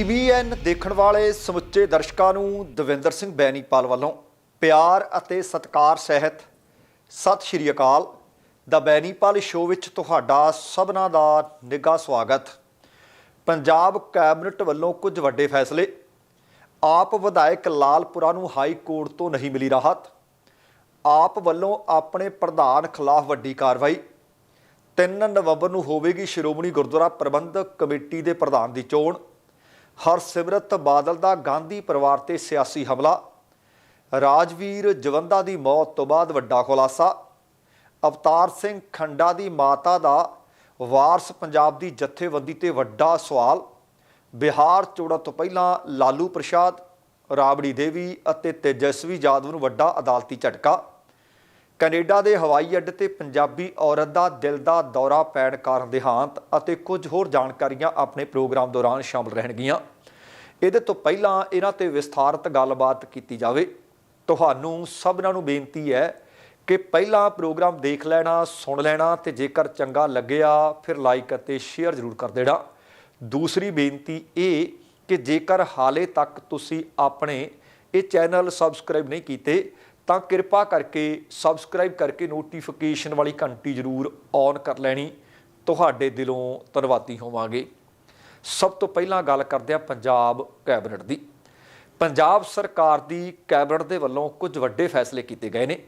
TVN ਦੇਖਣ ਵਾਲੇ ਸਮੁੱਚੇ ਦਰਸ਼ਕਾਂ ਨੂੰ ਦਵਿੰਦਰ ਸਿੰਘ ਬੈਣੀਪਾਲ ਵੱਲੋਂ ਪਿਆਰ ਅਤੇ ਸਤਿਕਾਰ ਸਹਿਤ ਸਤਿ ਸ਼੍ਰੀ ਅਕਾਲ। ਦਾ ਬੈਣੀਪਾਲ ਸ਼ੋਅ ਵਿੱਚ ਤੁਹਾਡਾ ਸਭਨਾਂ ਦਾ ਨਿੱਘਾ ਸਵਾਗਤ। ਪੰਜਾਬ ਕੈਬਨਿਟ ਵੱਲੋਂ ਕੁਝ ਵੱਡੇ ਫੈਸਲੇ। ਆਪ ਵਿਧਾਇਕ ਲਾਲਪੁਰਾ ਨੂੰ ਹਾਈ ਕੋਰਟ ਤੋਂ ਨਹੀਂ ਮਿਲੀ ਰਾਹਤ। ਆਪ ਵੱਲੋਂ ਆਪਣੇ ਪ੍ਰਧਾਨ ਖਿਲਾਫ ਵੱਡੀ ਕਾਰਵਾਈ। 3 ਨਵੰਬਰ ਨੂੰ ਹੋਵੇਗੀ ਸ਼੍ਰੋਮਣੀ ਗੁਰਦੁਆਰਾ ਪ੍ਰਬੰਧਕ ਕਮੇਟੀ ਦੇ ਪ੍ਰਧਾਨ ਦੀ ਚੋਣ। ਹਰਸਿਮਰਤ ਬਾਦਲ ਦਾ ਗਾਂਧੀ ਪਰਿਵਾਰ ਤੇ ਸਿਆਸੀ ਹਮਲਾ। ਰਾਜਵੀਰ ਜਵੰਦਾ ਦੀ ਮੌਤ ਤੋਂ ਬਾਅਦ ਵੱਡਾ ਖੁਲਾਸਾ। ਅਵਤਾਰ ਸਿੰਘ ਖੰਡਾ ਦੀ ਮਾਤਾ ਦਾ ਵਾਰਸ ਪੰਜਾਬ ਦੀ ਜਥੇਬੰਦੀ ਤੇ ਵੱਡਾ ਸਵਾਲ। ਬਿਹਾਰ ਚੋਣਾਂ ਤੋਂ ਪਹਿਲਾਂ ਲਾਲੂ ਪ੍ਰਸ਼ਾਦ, ਰਾਬੜੀ ਦੇਵੀ ਅਤੇ ਤੇਜਸਵੀ ਯਾਦਵ ਨੂੰ ਵੱਡਾ ਅਦਾਲਤੀ ਝਟਕਾ। ਕੈਨੇਡਾ ਦੇ ਹਵਾਈ ਅੱਡੇ ਤੇ ਪੰਜਾਬੀ ਔਰਤ ਦਾ ਦਿਲ ਦਾ ਦੌਰਾ ਪੈਣ ਕਾਰਨ ਦੇਹਾਂਤ ਅਤੇ ਕੁਝ ਹੋਰ ਜਾਣਕਾਰੀਆਂ ਆਪਣੇ ਪ੍ਰੋਗਰਾਮ ਦੌਰਾਨ ਸ਼ਾਮਲ ਰਹਿਣਗੀਆਂ। ਇਹਦੇ ਤੋਂ ਪਹਿਲਾਂ ਇਹਨਾਂ ਤੇ ਵਿਸਥਾਰਤ ਗੱਲਬਾਤ ਕੀਤੀ ਜਾਵੇ। ਤੁਹਾਨੂੰ ਸਭਨਾਂ ਨੂੰ ਬੇਨਤੀ ਹੈ ਕਿ ਪਹਿਲਾਂ ਪ੍ਰੋਗਰਾਮ ਦੇਖ ਲੈਣਾ, ਸੁਣ ਲੈਣਾ ਤੇ ਜੇਕਰ ਚੰਗਾ ਲੱਗਿਆ ਫਿਰ ਲਾਈਕ ਅਤੇ ਸ਼ੇਅਰ ਜ਼ਰੂਰ ਕਰ ਦੇਣਾ। ਦੂਸਰੀ ਬੇਨਤੀ ਇਹ ਕਿ ਜੇਕਰ ਹਾਲੇ ਤੱਕ ਤੁਸੀਂ ਆਪਣੇ ਇਹ ਚੈਨਲ ਸਬਸਕ੍ਰਾਈਬ ਨਹੀਂ ਕੀਤੇ ਤਾਂ ਕਿਰਪਾ ਕਰਕੇ ਸਬਸਕ੍ਰਾਈਬ ਕਰਕੇ ਨੋਟੀਫਿਕੇਸ਼ਨ ਵਾਲੀ ਘੰਟੀ ਜ਼ਰੂਰ ਔਨ ਕਰ ਲੈਣੀ। ਤੁਹਾਡੇ ਦਿਲੋਂ ਧੰਨਵਾਦੀ ਹੋਵਾਂਗੇ। ਸਭ ਤੋਂ ਪਹਿਲਾਂ ਗੱਲ ਕਰਦੇ ਹਾਂ ਪੰਜਾਬ ਕੈਬਨਿਟ ਦੀ। ਪੰਜਾਬ ਸਰਕਾਰ ਦੀ ਕੈਬਨਿਟ ਦੇ ਵੱਲੋਂ ਕੁਝ ਵੱਡੇ ਫੈਸਲੇ ਕੀਤੇ ਗਏ ਨੇ।